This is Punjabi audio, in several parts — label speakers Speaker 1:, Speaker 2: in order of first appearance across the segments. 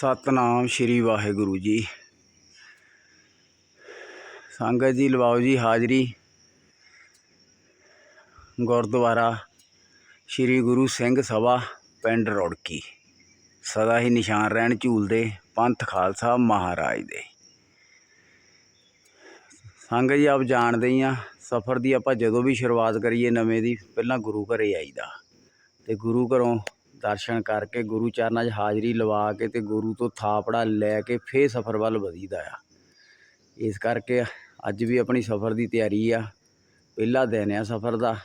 Speaker 1: ਸਤਨਾਮ ਸ਼੍ਰੀ ਵਾਹਿਗੁਰੂ ਜੀ। ਸੰਗਤ ਜੀ, ਲਵਾਓ ਜੀ ਹਾਜ਼ਰੀ। ਗੁਰਦੁਆਰਾ ਸ਼੍ਰੀ ਗੁਰੂ ਸਿੰਘ ਸਭਾ, ਪਿੰਡ ਰੋੜਕੀ। ਸਦਾ ਹੀ ਨਿਸ਼ਾਨ ਰਹਿਣ ਝੂਲਦੇ ਪੰਥ ਖਾਲਸਾ ਮਹਾਰਾਜ ਦੇ। ਸੰਗਤ ਜੀ, ਆਪ ਜਾਣਦੇ ਹੀ ਆ, ਸਫ਼ਰ ਦੀ ਆਪਾਂ ਜਦੋਂ ਵੀ ਸ਼ੁਰੂਆਤ ਕਰੀਏ ਨਵੇਂ ਦੀ, ਪਹਿਲਾਂ ਗੁਰੂ ਘਰੇ ਆਈਦਾ। ਤੇ ਗੁਰੂ ਘਰੋਂ ਦਰਸ਼ਨ ਕਰਕੇ ਗੁਰੂ ਚਰਨਾਂ 'ਚ ਹਾਜ਼ਰੀ ਲਵਾ ਕੇ ਅਤੇ ਗੁਰੂ ਤੋਂ ਥਾਪੜਾ ਲੈ ਕੇ ਫਿਰ ਸਫ਼ਰ ਵੱਲ ਵਧੀਦਾ ਆ। ਇਸ ਕਰਕੇ ਅੱਜ ਵੀ ਆਪਣੀ ਸਫ਼ਰ ਦੀ ਤਿਆਰੀ ਆ। ਪਹਿਲਾ ਦਿਨ ਆ ਸਫ਼ਰ ਦਾ।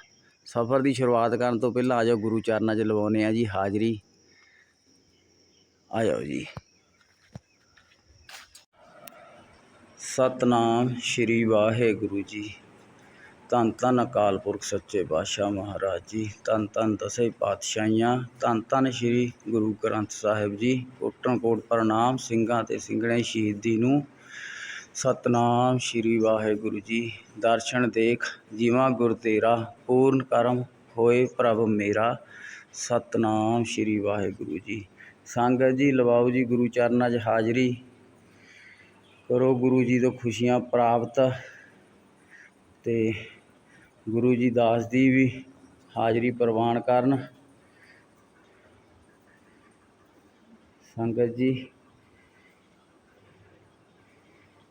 Speaker 1: ਸਫ਼ਰ ਦੀ ਸ਼ੁਰੂਆਤ ਕਰਨ ਤੋਂ ਪਹਿਲਾਂ ਆ ਜਾਓ ਗੁਰੂ ਚਰਨਾਂ 'ਚ ਲਵਾਉਨੇ ਆ ਜੀ ਹਾਜ਼ਰੀ। ਆ ਜਾਓ ਜੀ। ਸਤਨਾਮ ਸ਼੍ਰੀ ਵਾਹਿਗੁਰੂ ਜੀ। ਧੰਨ ਧੰਨ ਅਕਾਲ ਪੁਰਖ ਸੱਚੇ ਪਾਤਸ਼ਾਹ ਮਹਾਰਾਜ ਜੀ, ਧੰਨ ਧੰਨ ਦਸੇ ਪਾਤਸ਼ਾਹੀਆਂ, ਧੰਨ ਧੰਨ ਸ਼੍ਰੀ ਗੁਰੂ ਗ੍ਰੰਥ ਸਾਹਿਬ ਜੀ ਕੋਟਾਂ ਕੋਟ ਪ੍ਰਣਾਮ ਸਿੰਘਾਂ ਤੇ ਸਿੰਘਣੇ ਸ਼ਹੀਦੀ ਨੂੰ। ਸਤਨਾਮ ਸ਼੍ਰੀ ਵਾਹਿਗੁਰੂ ਜੀ, ਦਰਸ਼ਨ ਦੇਖ ਜੀਵਾਂ ਗੁਰ ਤੇਰਾ, ਪੂਰਨ ਕਰਮ ਹੋਏ ਪ੍ਰਭ ਮੇਰਾ। ਸਤਨਾਮ ਸ਼੍ਰੀ ਵਾਹਿਗੁਰੂ ਜੀ। ਸੰਗਤ ਜੀ, ਲਵਾਓ ਜੀ ਗੁਰੂ ਚਰਨਾਂ 'ਚ ਹਾਜ਼ਰੀ। ਕਰੋ ਗੁਰੂ ਜੀ ਤੋਂ ਖੁਸ਼ੀਆਂ ਪ੍ਰਾਪਤ ਤੇ ਗੁਰੂ ਜੀ ਦਾਸ ਦੀ ਵੀ ਹਾਜ਼ਰੀ ਪ੍ਰਵਾਨ ਕਰਨ। ਸੰਗਤ ਜੀ,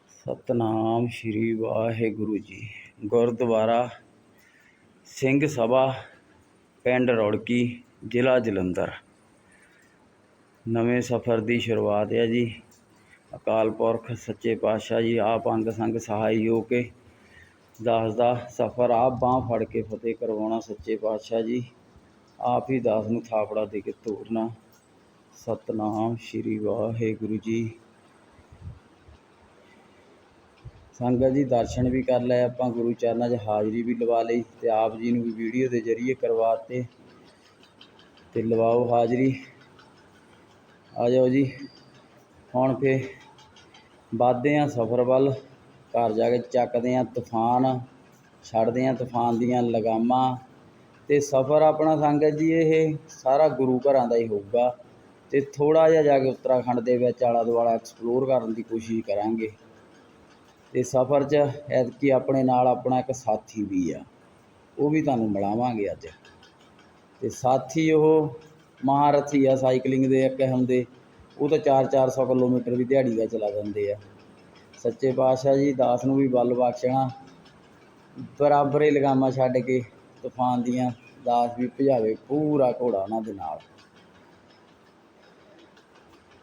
Speaker 1: ਸਤਨਾਮ ਸ਼੍ਰੀ ਵਾਹਿਗੁਰੂ ਜੀ। ਗੁਰਦੁਆਰਾ ਸਿੰਘ ਸਭਾ, ਪਿੰਡ ਰੌੜਕੀ, ਜ਼ਿਲ੍ਹਾ ਜਲੰਧਰ। ਨਵੇਂ ਸਫ਼ਰ ਦੀ ਸ਼ੁਰੂਆਤ ਹੈ ਜੀ। ਅਕਾਲ ਪੁਰਖ, ਸੱਚੇ ਪਾਤਸ਼ਾਹ ਜੀ, ਆਪ ਅੰਗ ਸੰਗ ਸਹਾਈ ਹੋ ਕੇ ਦਾਸ ਦਾ ਸਫ਼ਰ ਆਪ ਬਾਹ ਫੜ ਕੇ ਫਤਿਹ ਕਰਵਾਉਣਾ ਸੱਚੇ ਪਾਤਸ਼ਾਹ ਜੀ। ਆਪ ਹੀ ਦਾਸ ਨੂੰ ਥਾਪੜਾ ਦੇ ਕੇ ਤੋੜਨਾ ਸਤਨਾਮ ਸ਼੍ਰੀ ਵਾਹਿਗੁਰੂ ਜੀ। ਸੰਗਤ ਜੀ, ਦਰਸ਼ਨ ਵੀ ਕਰ ਲਏ ਆਪਾਂ, ਗੁਰੂ ਚਰਨਾਂ 'ਚ ਹਾਜ਼ਰੀ ਵੀ ਲਵਾ ਲਈ ਤੇ ਆਪ ਜੀ ਨੂੰ ਵੀ ਵੀਡੀਓ ਦੇ ਜ਼ਰੀਏ ਕਰਵਾਤੇ ਤੇ ਲਵਾਓ ਹਾਜ਼ਰੀ। ਆ ਜਾਓ ਜੀ। ਹੁਣ ਫੇ ਵੱਧਦੇ ਆ ਸਫ਼ਰ ਵੱਲ। ਘਰ ਜਾ ਕੇ ਚੱਕਦੇ ਹਾਂ ਤੂਫਾਨ, ਛੱਡਦੇ ਹਾਂ ਤੂਫਾਨ ਦੀਆਂ ਲਗਾਮਾਂ ਅਤੇ ਸਫ਼ਰ ਆਪਣਾ ਸੰਗਤ ਜੀ ਇਹ ਸਾਰਾ ਗੁਰੂ ਘਰਾਂ ਦਾ ਹੀ ਹੋਊਗਾ ਅਤੇ ਥੋੜ੍ਹਾ ਜਿਹਾ ਜਾ ਕੇ ਉੱਤਰਾਖੰਡ ਦੇ ਵਿੱਚ ਆਲਾ ਦੁਆਲਾ ਐਕਸਪਲੋਰ ਕਰਨ ਦੀ ਕੋਸ਼ਿਸ਼ ਕਰਾਂਗੇ ਅਤੇ ਸਫ਼ਰ 'ਚ ਐਤਕੀ ਆਪਣੇ ਨਾਲ ਆਪਣਾ ਇੱਕ ਸਾਥੀ ਵੀ ਆ, ਉਹ ਵੀ ਤੁਹਾਨੂੰ ਮਿਲਾਵਾਂਗੇ ਅੱਜ। ਅਤੇ ਸਾਥੀ ਉਹ ਮਹਾਰਥੀ ਆ ਸਾਈਕਲਿੰਗ ਦੇ ਇੱਕ ਕਿਸਮ ਦੇ ਉਹ ਤਾਂ 4-400 ਕਿਲੋਮੀਟਰ ਵੀ ਦਿਹਾੜੀ ਦਾ ਚਲਾ ਜਾਂਦੇ ਆ। ਸੱਚੇ ਪਾਤਸ਼ਾਹ ਜੀ, ਦਾਸ ਨੂੰ ਵੀ ਬਲ ਬਖਸ਼ਣਾ। ਬਰਾਬਰ ਹੀ ਲਗਾਮਾਂ ਛੱਡ ਕੇ ਤੂਫਾਨ ਦੀਆਂ ਦਾਸ ਵੀ ਭਜਾਵੇ ਪੂਰਾ ਘੋੜਾ ਉਹਨਾਂ ਦੇ ਨਾਲ।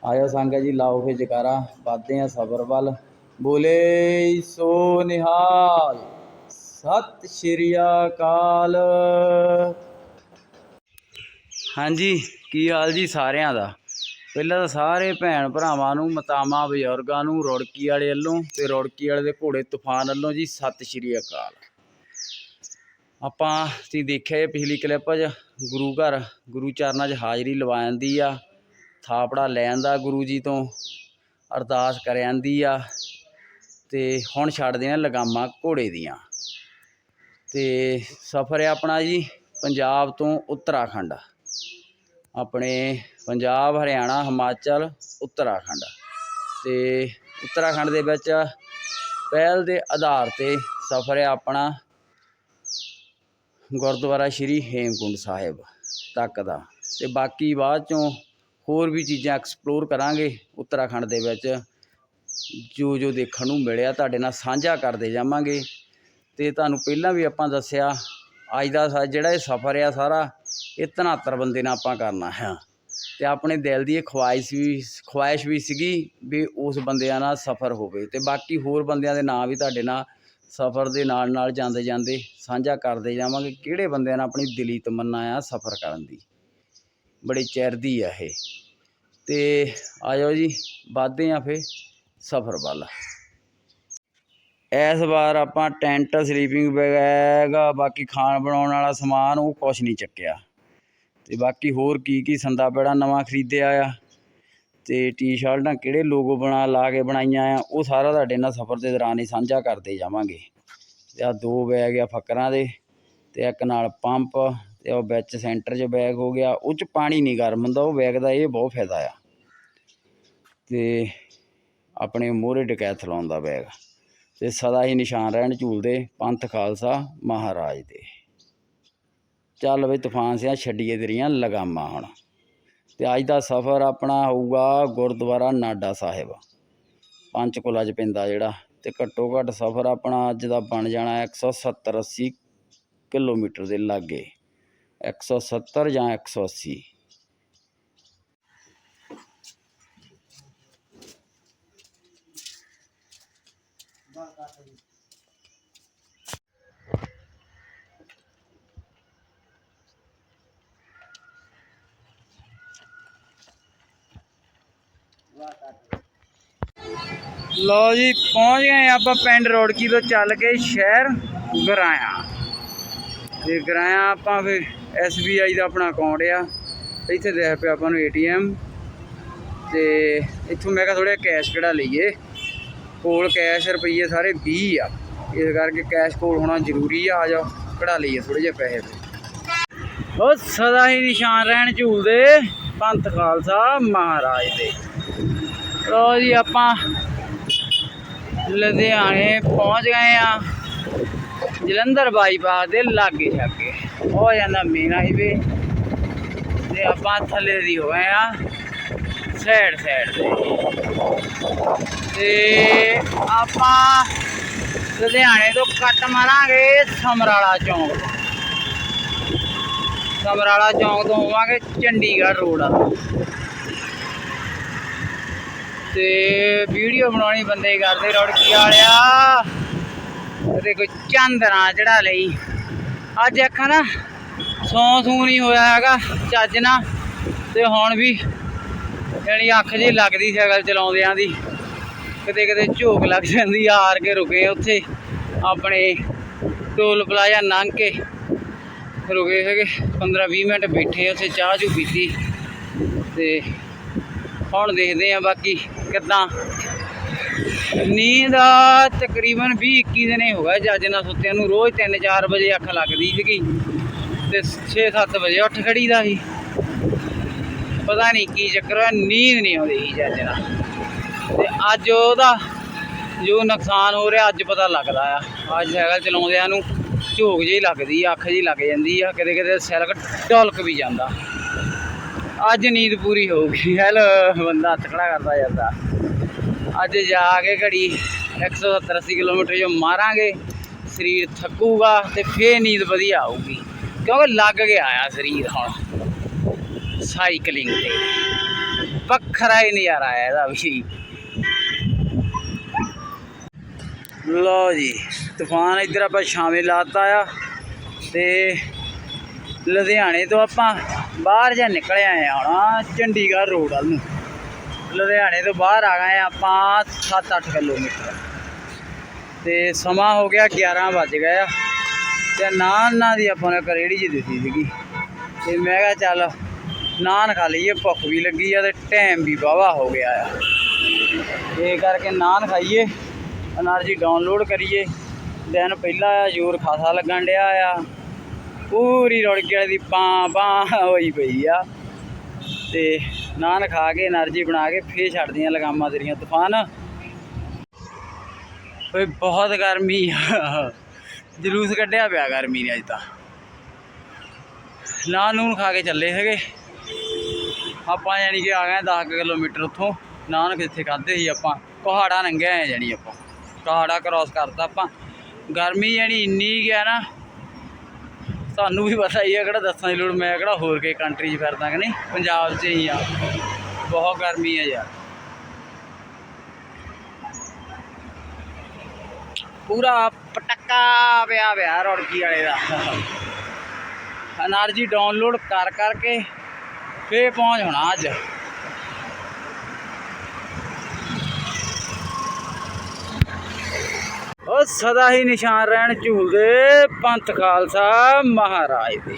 Speaker 1: ਆਇਆ ਸੰਗਤ ਜੀ, ਲਾਓ ਫੇ ਜਕਾਰਾ ਵੱਧਦੇ ਆ ਸਬਰ ਵੱਲ। ਬੋਲੇ ਸੋ ਨਿਹਾਲ, ਸਤਿ ਸ਼੍ਰੀ ਅਕਾਲ। ਹਾਂਜੀ, ਕੀ ਹਾਲ ਜੀ ਸਾਰਿਆਂ ਦਾ? ਪਹਿਲਾਂ ਤਾਂ ਸਾਰੇ ਭੈਣ ਭਰਾਵਾਂ ਨੂੰ, ਮਤਾਵਾਂ, ਬਜ਼ੁਰਗਾਂ ਨੂੰ, ਰੁੜਕੀ ਵਾਲੇ ਵੱਲੋਂ ਤੇ ਰੁੜਕੀ ਵਾਲੇ ਦੇ ਘੋੜੇ ਤੂਫਾਨ ਵੱਲੋਂ ਜੀ ਸਤਿ ਸ਼੍ਰੀ ਅਕਾਲ। ਆਪਾਂ ਤੁਸੀਂ ਦੇਖਿਆ ਇਹ ਪਿਛਲੀ ਕਲਿੱਪ 'ਚ ਗੁਰੂ ਘਰ, ਗੁਰੂ ਚਰਨਾਂ 'ਚ ਹਾਜ਼ਰੀ ਲਵਾ ਜਾਂਦੀ ਆ, ਥਾਪੜਾ ਲੈਣ ਦਾ ਗੁਰੂ ਜੀ ਤੋਂ, ਅਰਦਾਸ ਕਰ ਜਾਂਦੀ ਆ ਤੇ ਹੁਣ ਛੱਡਦੇ ਆ ਲਗਾਮਾਂ ਘੋੜੇ ਦੀਆਂ। ਤੇ ਸਫ਼ਰ ਹੈ ਆਪਣਾ ਜੀ ਪੰਜਾਬ ਤੋਂ ਉੱਤਰਾਖੰਡ। ਆਪਣੇ ਪੰਜਾਬ, ਹਰਿਆਣਾ, ਹਿਮਾਚਲ, ਉੱਤਰਾਖੰਡ ਤੇ ਉੱਤਰਾਖੰਡ ਦੇ ਵਿੱਚ ਪਹਿਲ ਦੇ ਆਧਾਰ ਤੇ ਸਫ਼ਰ ਹੈ ਆਪਣਾ ਗੁਰਦੁਆਰਾ ਸ਼੍ਰੀ ਹੇਮਕੁੰਡ ਸਾਹਿਬ ਤੱਕ ਦਾ ਤੇ ਬਾਕੀ ਬਾਅਦ ਚੋਂ ਹੋਰ ਵੀ ਚੀਜ਼ਾਂ ਐਕਸਪਲੋਰ ਕਰਾਂਗੇ। ਉੱਤਰਾਖੰਡ ਦੇ ਵਿੱਚ ਜੋ ਜੋ ਦੇਖਣ ਨੂੰ ਮਿਲਿਆ ਤੁਹਾਡੇ ਨਾਲ ਸਾਂਝਾ ਕਰਦੇ ਜਾਵਾਂਗੇ ਤੇ ਤੁਹਾਨੂੰ ਪਹਿਲਾਂ ਵੀ ਆਪਾਂ ਦੱਸਿਆ, ਅੱਜ ਦਾ ਜਿਹੜਾ ਇਹ ਸਫ਼ਰ ਆ ਸਾਰਾ, ਇਹ 73 ਬੰਦੇ ਨਾਲ ਆਪਾਂ ਕਰਨਾ ਹੈ। ਤੇ ਆਪਣੇ ਦਿਲ ਦੀ ਇਹ ਖੁਆਇਸ਼ ਵੀ ਖੁਆਇਸ਼ ਵੀ ਸੀਗੀ ਵੀ ਉਸ ਬੰਦਿਆਂ ਨਾਲ ਸਫ਼ਰ ਹੋਵੇ ਤੇ ਬਾਕੀ ਹੋਰ ਬੰਦਿਆਂ ਦੇ ਨਾਂ ਵੀ ਤੁਹਾਡੇ ਨਾਲ ਸਫ਼ਰ ਦੇ ਨਾਲ ਨਾਲ ਜਾਂਦੇ ਜਾਂਦੇ ਸਾਂਝਾ ਕਰਦੇ ਜਾਵਾਂਗੇ ਕਿਹੜੇ ਬੰਦਿਆਂ ਨਾਲ ਆਪਣੀ ਦਿਲੀ ਤਮੰਨਾ ਆ ਸਫ਼ਰ ਕਰਨ ਦੀ। ਬੜੀ ਚਿਰ ਦੀ ਆ ਇਹ। ਤੇ ਆਜੋ ਜੀ, ਵੱਧਦੇ ਆ ਫੇ ਸਫ਼ਰ ਵੱਲ। ਇਸ ਵਾਰ ਆਪਾਂ ਟੈਂਟ, ਸਲੀਪਿੰਗ ਬੈਗ, ਬਾਕੀ ਖਾਣ ਬਣਾਉਣ ਵਾਲਾ ਸਮਾਨ ਉਹ ਕੁਛ ਨਹੀਂ ਚੱਕਿਆ। ਅਤੇ ਬਾਕੀ ਹੋਰ ਕੀ ਕੀ ਸੰਦਾ ਪੈੜਾ ਨਵਾਂ ਖਰੀਦਿਆ ਆ ਅਤੇ ਟੀ-ਸ਼ਰਟਾਂ ਕਿਹੜੇ ਲੋਗੋ ਬਣਾ ਲਾ ਕੇ ਬਣਾਈਆਂ ਆ, ਉਹ ਸਾਰਾ ਤੁਹਾਡੇ ਨਾਲ ਸਫ਼ਰ ਦੇ ਦੌਰਾਨ ਹੀ ਸਾਂਝਾ ਕਰਦੇ ਜਾਵਾਂਗੇ। ਅਤੇ ਆਹ ਦੋ ਬੈਗ ਆ ਫੱਕਰਾਂ ਦੇ ਅਤੇ ਇੱਕ ਨਾਲ ਪੰਪ ਅਤੇ ਉਹ ਵਿੱਚ ਸੈਂਟਰ 'ਚ ਬੈਗ ਹੋ ਗਿਆ, ਉਹ 'ਚ ਪਾਣੀ ਨਹੀਂ ਗਰਮ ਹੁੰਦਾ, ਉਹ ਬੈਗ ਦਾ ਇਹ ਬਹੁਤ ਫਾਇਦਾ ਆ। ਅਤੇ ਆਪਣੇ ਮੋਹਰੇ ਡਕੈਥ ਲਾਉਂਦਾ ਬੈਗ ਅਤੇ ਸਦਾ ਹੀ ਨਿਸ਼ਾਨ ਰਹਿਣ ਝੂਲਦੇ ਪੰਥ ਖਾਲਸਾ ਮਹਾਰਾਜ ਦੇ। ਚੱਲ ਬਈ ਤੂਫਾਨ ਸਿਆ ਛੱਡੀਏ ਤੇਰੀਆਂ ਲਗਾਮਾਂ ਹੁਣ। ਤੇ ਅੱਜ ਦਾ ਸਫ਼ਰ ਆਪਣਾ ਹੋਊਗਾ ਗੁਰਦੁਆਰਾ ਨਾਡਾ ਸਾਹਿਬ। ਪੰਚਕੁਲਾ ਚ ਪੈਂਦਾ ਜਿਹੜਾ। ਤੇ ਘੱਟੋ ਘੱਟ ਸਫ਼ਰ ਆਪਣਾ ਅੱਜ ਦਾ ਬਣ ਜਾਣਾ 170 80 ਕਿਲੋਮੀਟਰ ਦੇ ਲਾਗੇ। 170 ਜਾਂ 180 ਲੋ ਜੀ, ਪਹੁੰਚ ਗਏ ਆਪਾਂ ਪਿੰਡ ਰੋੜਕੀ ਤੋਂ ਚੱਲ ਕੇ ਸ਼ਹਿਰ ਗਰਾਇਆ। ਤੇ ਗਰਾਇਆ ਆਪਾਂ ਫਿਰ SBI ਦਾ ਆਪਣਾ ਅਕਾਊਂਟ ਆ। ਇੱਥੇ ਦੇਖ ਪਿਆ ਆਪਾਂ ਨੂੰ ATM ਤੇ ਇੱਥੋਂ ਮੈਂ ਕਿਹਾ ਥੋੜਾ ਕੈਸ਼ ਕਢਾ ਲਈਏ। ਕੋਲ ਕੈਸ਼ ਰੁਪਈਏ ਸਾਰੇ 20 ਆ। ਇਸ ਕਰਕੇ ਕੈਸ਼ ਕੋਲ ਹੋਣਾ ਜ਼ਰੂਰੀ ਆ ਆ ਜਾਓ ਕਢਾ ਲਈਏ ਥੋੜੇ ਜਿਹੇ ਪੈਸੇ ਤੇ ਉਹ ਸਦਾ ਹੀ ਨਿਸ਼ਾਨ ਰਹਿਣ ਝੂਲਦੇ ਪੰਥ ਖਾਲਸਾ ਮਹਾਰਾਜ ਦੇ। ਲੋ ਜੀ ਆਪਾਂ ਲੁਧਿਆਣੇ ਪਹੁੰਚ ਗਏ ਆ। ਜਲੰਧਰ ਬਾਈਪਾਸ ਦੇ ਲਾਗੇ ਛਾਗੇ। ਹੋ ਜਾਂਦਾ ਮੇਨ ਹਾਈਵੇ ਤੇ ਆਪਾਂ ਥੱਲੇ ਦੀ ਹੋ ਗਏ ਆ ਸਾਈਡ ਸਾਈਡ ਤੇ। ਤੇ ਆਪਾਂ ਲੁਧਿਆਣੇ ਤੋਂ ਕੱਟ ਮਾਰਾਂਗੇ ਸਮਰਾਲਾ ਚੌਂਕ। ਸਮਰਾਲਾ ਚੌਂਕ ਤੋਂ ਹੋਵਾਂਗੇ ਚੰਡੀਗੜ੍ਹ ਰੋਡ ਤੇ ਵੀਡੀਓ ਬਣਾਉਣੀ ਬੰਦੇ ਕਰਦੇ ਰੌੜਕੀ ਵਾਲਿਆ। ਤੇ ਕੋਈ ਚਾਂਦਰਾ ਚੜਾ ਲਈ। ਅੱਜ ਅੱਖਾਂ ਨਾ ਸੌਂ ਸੂ ਨਹੀਂ ਹੋਇਆ ਹੈਗਾ ਚੱਜ ਨਾ ਤੇ ਹੁਣ ਵੀ ਯਾਨੀ ਅੱਖ ਜੀ ਲੱਗਦੀ ਸਾਈਕਲ ਚਲਾਉਂਦਿਆਂ ਦੀ। ਕਿਤੇ ਕਿਤੇ ਝੋਕ ਲੱਗ ਜਾਂਦੀ ਆ ਹਾਰ ਕੇ ਰੁਕੇ ਉੱਥੇ। ਆਪਣੇ ਟੋਲ ਪਲਾਜ਼ਾ ਲੰਘ ਕੇ ਰੁਕੇ ਹੈਗੇ। 15 20 ਮਿੰਟ ਬੈਠੇ ਉੱਥੇ, ਚਾਹ ਚੂ ਪੀਤੀ। ਤੇ ਹੁਣ ਦੇਖਦੇ ਆ ਬਾਕੀ ਕਿੱਦਾਂ? ਨੀਂਦ ਤਕਰੀਬਨ 20 21 ਦਿਨੇ ਹੋ ਗਏ ਜੱਜ ਨਾਲ ਸੁੱਤਿਆਂ ਨੂੰ। ਰੋਜ਼ 3-4 ਵਜੇ ਅੱਖ ਲੱਗਦੀ ਸੀਗੀ ਤੇ 6-7 ਵਜੇ ਉੱਠ ਖੜੀਦਾ ਸੀ। ਪਤਾ ਨਹੀਂ ਕੀ ਚੱਕਰ ਹੋਇਆ, ਨੀਂਦ ਨਹੀਂ ਆਉਂਦੀ ਸੀ ਜੱਜ ਨਾਲ। ਤੇ ਅੱਜ ਉਹਦਾ ਜੋ ਨੁਕਸਾਨ ਹੋ ਰਿਹਾ, ਅੱਜ ਪਤਾ ਲੱਗਦਾ ਆ। ਅੱਜ ਸਾਈਕਲ ਚਲਾਉਂਦਿਆਂ ਨੂੰ ਝੋਕ ਜਿਹੀ ਲੱਗਦੀ ਆ, ਅੱਖ ਜਿਹੀ ਲੱਗ ਜਾਂਦੀ ਆ ਕਿਤੇ ਕਿਤੇ ਸੈਲਕ ਢਲਕ ਵੀ ਜਾਂਦਾ। ਅੱਜ ਨੀਂਦ ਪੂਰੀ ਹੋਊਗੀ ਹੈਲੋ, ਬੰਦਾ ਹੱਥ ਖੜਾ ਕਰਦਾ ਜਾਂਦਾ। ਅੱਜ ਜਾ ਕੇ ਘੜੀ 170 80 ਕਿਲੋਮੀਟਰ ਜੋ ਮਾਰਾਂਗੇ, ਸਰੀਰ ਥੱਕੂਗਾ ਤੇ ਫੇਰ ਨੀਂਦ ਵਧੀਆ ਆਊਗੀ। ਕਿਉਂਕਿ ਲੱਗ ਕੇ ਆਇਆ ਸਰੀਰ ਹੁਣ। ਸਾਈਕਲਿੰਗ ਤੇ। ਵੱਖਰਾ ਹੀ ਨਜ਼ਾਰਾ ਆਇਆ ਇਹਦਾ ਵੀ। ਲਓ ਜੀ, ਤੂਫਾਨ ਇੱਧਰ ਆਪਾਂ ਛਾਵੇਂ ਲਾਤਾ ਆ ਤੇ ਲੁਧਿਆਣੇ ਤੋਂ ਆਪਾਂ ਬਾਹਰ ਜਾ ਨਿਕਲੇ ਆਏ ਹੁਣ ਚੰਡੀਗੜ੍ਹ ਰੋਡ ਵੱਲ ਨੂੰ। ਲੁਧਿਆਣੇ ਤੋਂ ਬਾਹਰ ਆ ਗਏ ਆਪਾਂ 7-8 ਕਿਲੋਮੀਟਰ। ਤੇ ਸਮਾਂ ਹੋ ਗਿਆ 11 ਵਜ ਗਏ ਆ। ਤੇ ਨਾਨ ਨਾ ਦੀ ਆਪਾਂ ਨੇ ਕਰੇੜੀ ਜੀ ਦਿੱਤੀ ਸੀਗੀ। ਤੇ ਮੈਂ ਕਿਹਾ ਚੱਲ ਨਾਨ ਖਾ ਲਈਏ, ਭੁੱਖ ਵੀ ਲੱਗੀ ਆ ਤੇ ਟਾਈਮ ਵੀ ਵਾਵਾ ਹੋ ਗਿਆ ਆ। ਇਹ ਕਰਕੇ ਨਾਨ ਖਾਈਏ એનર્ਜੀ ਡਾਊਨਲੋਡ ਕਰੀਏ। ਦਿਨ ਪਹਿਲਾਂ ਆ ਜ਼ੋਰ ਖਾਸਾ ਲੱਗਣ ਡਿਆ ਆ। ਪੂਰੀ ਰੌਣਕੀ ਵਾਲੀ ਦੀ ਪਾਂ ਪਾਂ ਹੋਈ ਪਈ ਆ। ਤੇ ਨਾਨ ਖਾ ਕੇ, એનર્ਜੀ ਬਣਾ ਕੇ ਫੇਰ ਛੱਡਦੀਆਂ ਲਗਾਮਾਂ ਤੇਰੀਆਂ ਤੂਫਾਨ। ਓਏ, ਬਹੁਤ ਗਰਮੀ ਆ। ਜਲੂਸ ਕੱਢਿਆ ਪਿਆ ਗਰਮੀ ਨੇ ਅੱਜ ਤਾਂ। ਨਾਨ ਨੂੰ ਖਾ ਕੇ ਚੱਲੇ ਹੈਗੇ। ਆਪਾਂ ਯਾਨੀ ਕਿ ਆ ਗਏ 10 ਕਿਲੋਮੀਟਰ ਉੱਥੋਂ। ਨਾਨ ਕਿੱਥੇ ਖਾਦੇ ਸੀ ਆਪਾਂ? ਪਹਾੜਾ ਲੰਘਿਆ ਜਾਨੀ ਆਪਾਂ। ਪਹਾੜਾ ਕ੍ਰਾਸ ਕਰਤਾ ਆਪਾਂ। ਗਰਮੀ ਯਾਨੀ ਇੰਨੀ ਗਿਆ ਨਾ ਤੁਹਾਨੂੰ ਵੀ ਪਤਾ ਹੀ ਹੈ ਕਿਹੜਾ ਦੱਸਾਂ ਦੀ ਲੋੜ, ਮੈਂ ਕਿਹੜਾ ਹੋਰ ਕੇ ਕੰਟਰੀ 'ਚ ਫਿਰਦਾ ਕਿ ਨਹੀਂ? ਪੰਜਾਬ 'ਚ ਹੀ ਆ। ਬਹੁਤ ਗਰਮੀ ਹੈ ਯਾਰ। ਪੂਰਾ ਪਟਕਾ ਪਿਆ ਵਿਆ ਰੌੜਕੀ ਵਾਲੇ ਦਾ। એનર્ਜੀ ਡਾਊਨਲੋਡ ਕਰ ਕਰਕੇ ਫੇ ਪਹੁੰਚ ਹੋਣਾ ਅੱਜ। ਉਹ ਸਦਾ ਹੀ ਨਿਸ਼ਾਨ ਰਹਿਣ ਝੂਲਦੇ ਪੰਥ ਖਾਲਸਾ ਮਹਾਰਾਜ ਦੇ।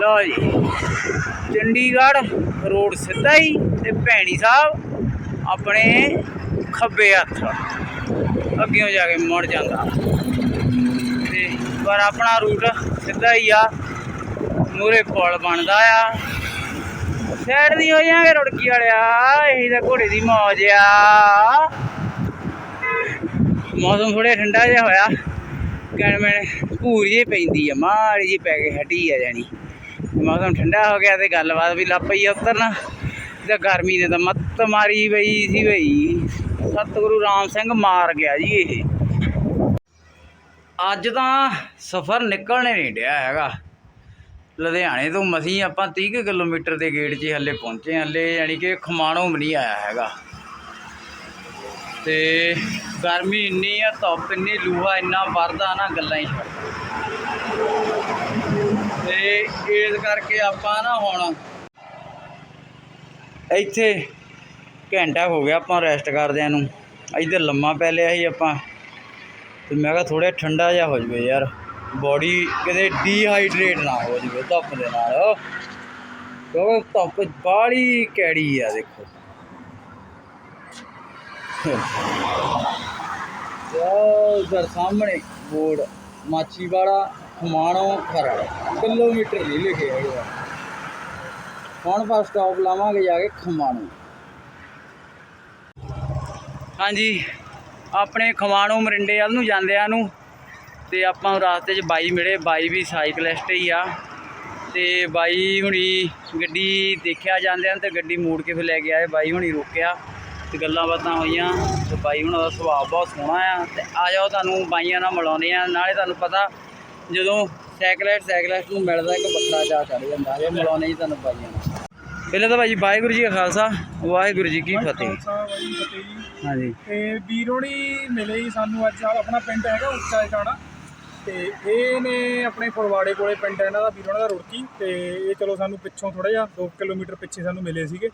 Speaker 1: ਲਓ ਜੀ, ਚੰਡੀਗੜ੍ਹ ਰੋਡ ਸਿੱਧਾ ਹੀ ਤੇ ਭੈਣੀ ਸਾਹਿਬ ਆਪਣੇ ਖੱਬੇ ਹੱਥ ਅੱਗਿਓਂ ਜਾ ਕੇ ਮੁੜ ਜਾਂਦਾ। ਤੇ ਪਰ ਆਪਣਾ ਰੂਟ ਸਿੱਧਾ ਹੀ ਆ ਮੂਰੇ ਪੁਲ ਬਣਦਾ ਆ। ਸਾਈਡ ਦੀ ਹੋ ਜਾਾਂਗੇ ਰੁੜਕੀ ਵਾਲਿਆ, ਇਹੀ ਤਾਂ ਘੋੜੇ ਦੀ ਮੌਜ ਆ। ਮੌਸਮ ਥੋੜਾ ਠੰਡਾ ਜਿਹਾ ਹੋਇਆ। ਕਹਿਣ ਗਰਮੇ ਭੂਰ ਜਿਹੀ ਪੈਂਦੀ ਆ, ਮਾੜੀ ਜਿਹੀ ਪੈ ਕੇ ਹਟੀ ਆ ਜਾਣੀ। ਮੌਸਮ ਠੰਡਾ ਹੋ ਗਿਆ ਤੇ ਗੱਲਬਾਤ ਵੀ ਲੱਭ ਪਈ ਉਤਰਨਾ ਤੇ ਗਰਮੀ ਨੇ ਤਾਂ ਮੱਤ ਮਾਰੀ ਪਈ ਸੀ ਬਈ। ਸਤਿਗੁਰੂ ਰਾਮ ਸਿੰਘ ਮਾਰ ਗਿਆ ਜੀ ਇਹ। ਅੱਜ ਤਾਂ ਸਫ਼ਰ ਨਿਕਲਣੇ ਨਹੀਂ ਡਿਆ ਹੈਗਾ। ਲੁਧਿਆਣੇ ਤੋਂ ਮਸੀਂ ਆਪਾਂ 30 ਕੁ ਕਿਲੋਮੀਟਰ ਦੇ ਗੇਟ 'ਚ ਹੀ ਹੱਲੇ ਪਹੁੰਚੇ ਹਾਂ, ਹੱਲੇ ਯਾਨੀ ਕਿ ਖਮਾਣੋਂ ਵੀ ਨਹੀਂ ਆਇਆ ਹੈਗਾ। ਤੇ ਗਰਮੀ ਇੰਨੀ ਆ, ਧੁੱਪ ਇੰਨੀ, ਲੂਹਾ ਇੰਨਾ ਵਰਦਾ ਨਾ ਗੱਲਾਂ ਹੀ ਤੇ ਇਸ ਕਰਕੇ ਆਪਾਂ ਨਾ ਹੁਣ ਇੱਥੇ ਘੰਟਾ ਹੋ ਗਿਆ ਆਪਾਂ ਰੈਸਟ ਕਰਦਿਆਂ ਨੂੰ। ਇੱਧਰ ਲੰਮਾ ਪੈ ਲਿਆ ਸੀ ਆਪਾਂ। ਤੇ ਮੈਂ ਕਿਹਾ ਥੋੜਾ ਠੰਡਾ ਜਿਹਾ ਹੋ ਜਵੇ ਯਾਰ। ਬੋਡੀ ਕਿਤੇ ਡੀਹਾਈਡਰੇਟ ਨਾ ਹੋ ਜਵੇ ਧੁੱਪ ਦੇ ਨਾਲ। ਕਿਉਂਕਿ ਧੁੱਪ ਬਾਹਲੀ ਕੈੜੀ ਆ, ਦੇਖੋ। ਉਧਰ ਸਾਹਮਣੇ ਬੋਰਡ ਮਾਚੀਵਾੜਾ ਖਮਾਣੋਂ, ਖਰੜ। ਕਿਲੋਮੀਟਰ ਨਹੀਂ ਲਿਖਿਆ ਹੋਇਆ ਹੁਣ ਫਸਟ ਸਟਾਪ ਲਾਵਾਂਗੇ ਜਾ ਕੇ ਖਮਾਣੋ। ਹਾਂਜੀ, ਆਪਣੇ ਖਮਾਣੋ ਮਰਿੰਡੇ ਵੱਲ ਨੂੰ ਜਾਂਦਿਆਂ ਨੂੰ ਤੇ ਆਪਾਂ ਰਾਸਤੇ 'ਚ ਬਾਈ ਮਿਲੇ, ਬਾਈ ਵੀ ਸਾਈਕਲਿਸਟ ਹੀ ਆ। ਤੇ ਬਾਈ ਹੁਣੀ ਗੱਡੀ ਦੇਖਿਆ ਜਾਂਦਿਆਂ ਤੇ ਗੱਡੀ ਮੋੜ ਕੇ ਫਿਰ ਲੈ ਕੇ ਆਏ, ਬਾਈ ਹੁਣੀ ਰੋਕਿਆ। ਤੇ ਗੱਲਾਂ ਬਾਤਾਂ ਹੋਈਆਂ ਤੇ ਬਾਈ ਹੁਣਾਂ ਦਾ ਸੁਭਾਅ ਬਹੁਤ ਸੋਹਣਾ ਆ ਤੇ ਆ ਜਾਓ ਤੁਹਾਨੂੰ ਬਾਈਆਂ ਨਾਲ ਮਿਲਾਉਂਦੇ ਆ ਨਾਲੇ ਤੁਹਾਨੂੰ ਪਤਾ ਜਦੋਂ ਸਾਈਕਲਿਸਟ ਸਾਈਕਲਿਸਟ ਨੂੰ ਮਿਲਦਾ ਇੱਕ ਬੱਕਰਾ ਜਾ ਚੜ ਜਾਂਦਾ ਇਹ ਮਿਲਾਉਂਦੇ ਜੀ ਤੁਹਾਨੂੰ ਬਾਈਆਂ ਨਾਲ। ਪਹਿਲਾਂ ਤਾਂ ਭਾਈ ਵਾਹਿਗੁਰੂ ਜੀ ਕਾ ਖਾਲਸਾ ਵਾਹਿਗੁਰੂ ਜੀ ਕੀ ਫਤਿਹ। ਹਾਂਜੀ।
Speaker 2: ਤੇ ਵੀਰੋਣੀ ਮਿਲੇ ਜੀ ਸਾਨੂੰ ਅੱਜ ਆਪਣਾ ਪਿੰਡ ਹੈਗਾ ਉੱਚਾ ਟਾਣਾ ਤੇ ਇਹ ਨੇ ਆਪਣੇ ਫਗਵਾੜੇ ਕੋਲੇ ਪਿੰਡ ਹੈ ਇਹਨਾਂ ਦਾ ਵੀਰੋਣਾ ਦਾ ਰੁੜਕੀ ਤੇ ਇਹ ਚਲੋ ਸਾਨੂੰ ਪਿੱਛੋਂ ਥੋੜਾ ਜਿਹਾ 2 ਕਿਲੋਮੀਟਰ ਪਿੱਛੇ ਸਾਨੂੰ ਮਿਲੇ ਸੀਗੇ।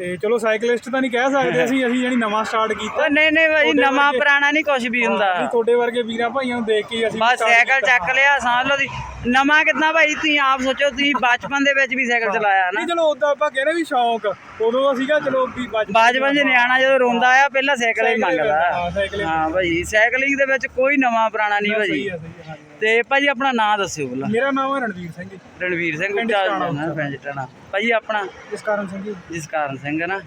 Speaker 2: ਤੇ ਚਲੋ ਸਾਈਕਲਿਸਟ ਤਾਂ ਨਹੀਂ ਕਹਿ ਸਕਦੇ ਅਸੀਂ ਅਸੀਂ ਯਾਨੀ ਨਵਾਂ ਸਟਾਰਟ ਕੀਤਾ।
Speaker 1: ਉਹ ਨਹੀਂ ਨਹੀਂ ਭਾਈ
Speaker 2: ਤੁਹਾਡੇ
Speaker 1: ਨਵਾਂ
Speaker 2: ਵਰਗੇ-
Speaker 1: ਪੁਰਾਣਾ ਨਹੀਂ ਕੁਝ ਵੀ ਹੁੰਦਾ।
Speaker 2: ਨਹੀਂ ਤੁਹਾਡੇ ਵਰਗੇ ਵੀਰਾਂ ਭਾਈਆਂ ਨੂੰ ਦੇਖ ਕੇ ਹੀ ਅਸੀਂ
Speaker 1: ਬਸ
Speaker 2: start
Speaker 1: ਸਾਈਕਲ
Speaker 2: ਕੀਤਾ।
Speaker 1: ਚੱਕ ਲਿਆ ਸਾਂਭ ਲਓ ਦੀ। ਨਵਾਂ ਕਿੰਨਾ ਭਾਈ? ਤੁਸੀਂ ਆਪ ਸੋਚੋ ਤੁਸੀਂ ਬਚਪਨ ਦੇ ਵਿੱਚ ਵੀ ਸਾਈਕਲ ਚਲਾਇਆ ਨਾ।
Speaker 2: ਨਹੀਂ ਚਲੋ ਉਦਾਂ ਆਪਾਂ ਕਹਿੰਦੇ ਵੀ ਸ਼ੌਂਕ ਉਦੋਂ ਸੀਗਾ ਚਲੋ ਵੀ ਬਚ
Speaker 1: ਬਾਜਪਨ ਚ ਨਿਆਣਾ ਜਦੋਂ ਰੋਂਦਾ ਆ ਪਹਿਲਾਂ ਸਾਈਕਲ ਹੀ ਮੰਗਦਾ।
Speaker 2: ਹਾਂ,
Speaker 1: ਭਾਈ ਸਾਈਕਲਿੰਗ ਦੇ ਵਿੱਚ ਕੋਈ ਨਵਾਂ ਪੁਰਾਣਾ ਨਹੀਂ ਭਾਜੀ ਤੇ ਭਾਜੀ ਆਪਣਾ ਨਾਂ ਦੱਸਿਓ ਪਹਿਲਾਂ।
Speaker 2: ਮੇਰਾ ਨਾਮ ਹੈ ਰਣਵੀਰ ਸਿੰਘ
Speaker 1: ਰਣਵੀਰ ਸਿੰਘ ਉੱਚਾ ਪਿੰਡ ਜਟਾਣਾ ਭਾਜੀ ਆਪਣਾ
Speaker 2: ਇਸ ਕਾਰਨ ਸਿੰਘ ਜੀ।
Speaker 1: ਜਸਕਾਰਨ ਸਿੰਘ ਨਾ?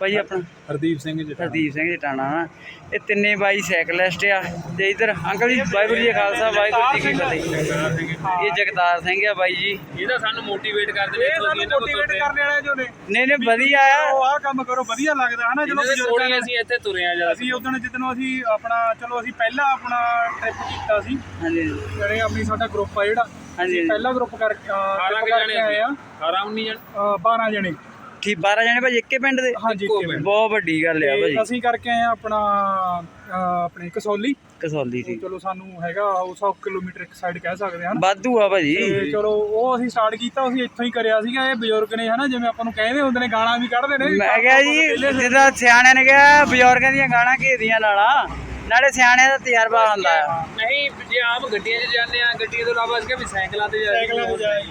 Speaker 1: ਭਾਜੀ ਆਪਣਾ
Speaker 2: ਹਰਦੀਪ ਸਿੰਘ ਜੀ
Speaker 1: ਹਰਦੀਪ ਸਿੰਘ ਜਟਾਣਾ ਨਾ ਇਹ ਤਿੰਨੇ ਬਾਈ ਸਾਈਕਲਿਸਟ ਆ। ਤੇ ਇਧਰ ਅੰਕਲ ਜੀ ਵਾਹਿਗੁਰੂ ਜੀ ਕਾ ਖਾਲਸਾ ਵਾਹਿਗੁਰੂ ਜੀ ਕੀ ਫਤਿਹ। ਇਹ ਜਗਤਾਰ ਸਿੰਘ ਆ ਬਾਈ ਜੀ।
Speaker 3: ਇਹ ਤਾਂ ਸਾਨੂੰ ਮੋਟੀਵੇਟ ਕਰਦੇ ਨੇ ਇਹਨਾਂ
Speaker 2: ਮੋਟੀਵੇਟ ਕਰਨ ਵਾਲੇ ਜੋ ਨੇ।
Speaker 1: ਨਹੀਂ ਨਹੀਂ ਵਧੀਆ ਆ।
Speaker 2: ਉਹ ਆਹ ਕੰਮ ਕਰੋ ਵਧੀਆ ਲੱਗਦਾ ਹਨਾ ਚਲੋ ਬਜ਼ੁਰਗਾਂ
Speaker 3: ਕੋਲ ਅਸੀਂ ਇੱਥੇ ਤੁਰੇ ਆ ਜਦ
Speaker 2: ਅਸੀਂ ਉਦੋਂ ਜਦੋਂ ਅਸੀਂ ਆਪਣਾ ਚਲੋ ਅਸੀਂ ਪਹਿਲਾਂ ਆਪਣਾ ਟ੍ਰਿਪ ਕੀਤਾ ਸੀ।
Speaker 1: ਹਾਂਜੀ
Speaker 2: ਜਿਹੜੇ ਆਪਣੀ ਸਾਡਾ ਗਰੁੱਪ ਆ ਜਿਹੜਾ
Speaker 1: ਹਾਂਜੀ
Speaker 2: ਪਹਿਲਾ ਗਰੁੱਪ ਕਰਕੇ ਅਹ,
Speaker 3: 18
Speaker 2: trip
Speaker 3: ਕੇ
Speaker 2: ਕਰਕੇ
Speaker 3: ਜਾਣੇ
Speaker 2: ਆਏ ਆ।
Speaker 3: ਅਸੀਂ 18 19 ਜਣ।
Speaker 2: ਅਹ, 12 ਜਣੇ।
Speaker 1: ਠੀਕ 12 ਜਣੇ ਭਾਜੀ ਇੱਕੇ ਪਿੰਡ ਦੇ?
Speaker 2: ਹਾਂਜੀ
Speaker 3: ਇੱਕੋ
Speaker 2: ਇੱਕ
Speaker 3: ਪਿੰਡ।
Speaker 1: ਬਹੁਤ ਵੱਡੀ ਗੱਲ ਆ
Speaker 2: ਤੇ
Speaker 1: ਭਾਜੀ।
Speaker 2: ਅਸੀਂ ਕਰਕੇ ਆਏ ਆ ਆਪਣਾ ਅਹ, ਆਪਣੇ ਕਸੌਲੀ।
Speaker 1: ਕਸੌਲੀ ਸੀ
Speaker 2: ਚਲੋ ਸਾਨੂੰ ਹੈਗਾ ਉਹ 100 ਕਿਲੋਮੀਟਰ ਇੱਕ ਸਾਈਡ ਕਹਿ ਸਕਦੇ ਹਾਂ
Speaker 1: ਵਾਧੂ ਆ ਭਾਜੀ।
Speaker 2: ਤੇ ਚਲੋ ਉਹ ਅਸੀਂ ਸਟਾਰਟ ਕੀਤਾ ਅਸੀਂ ਇੱਥੋਂ ਹੀ ਕਰਿਆ ਸੀਗਾ ਇਹ ਬਜ਼ੁਰਗ ਨੇ ਹਨਾ ਜਿਵੇਂ ਆਪਾਂ ਨੂੰ ਕਹਿੰਦੇ ਹੁੰਦੇ ਨੇ ਗਾਣਾ ਵੀ ਕੱਢਦੇ ਨੇ।
Speaker 1: ਮੈਂ ਕਿਹਾ ਜੀ ਜਿੱਦਾਂ ਸਿਆਣਿਆਂ ਨੇ ਕਿਹਾ ਬਜ਼ੁਰਗਾਂ ਦੀਆਂ ਗਾਣਾ ਘੇਦੀਆਂ ਨਾਲਾਂ ਨਾਲੇ ਸਿਆਣਿਆਂ ਦਾ ਤਜਰਬਾ ਹੁੰਦਾ ਆ।
Speaker 3: ਨਹੀਂ ਜੇ ਆਪ ਗੱਡੀਆਂ 'ਚ ਜਾਂਦੇ ਆ ਗੱਡੀਆਂ ਤੋਂ ਇਲਾਵਾ ਅਸੀਂ ਵੀ ਸਾਈਕਲਾਂ ਤੇ ਜਾਂਦੇ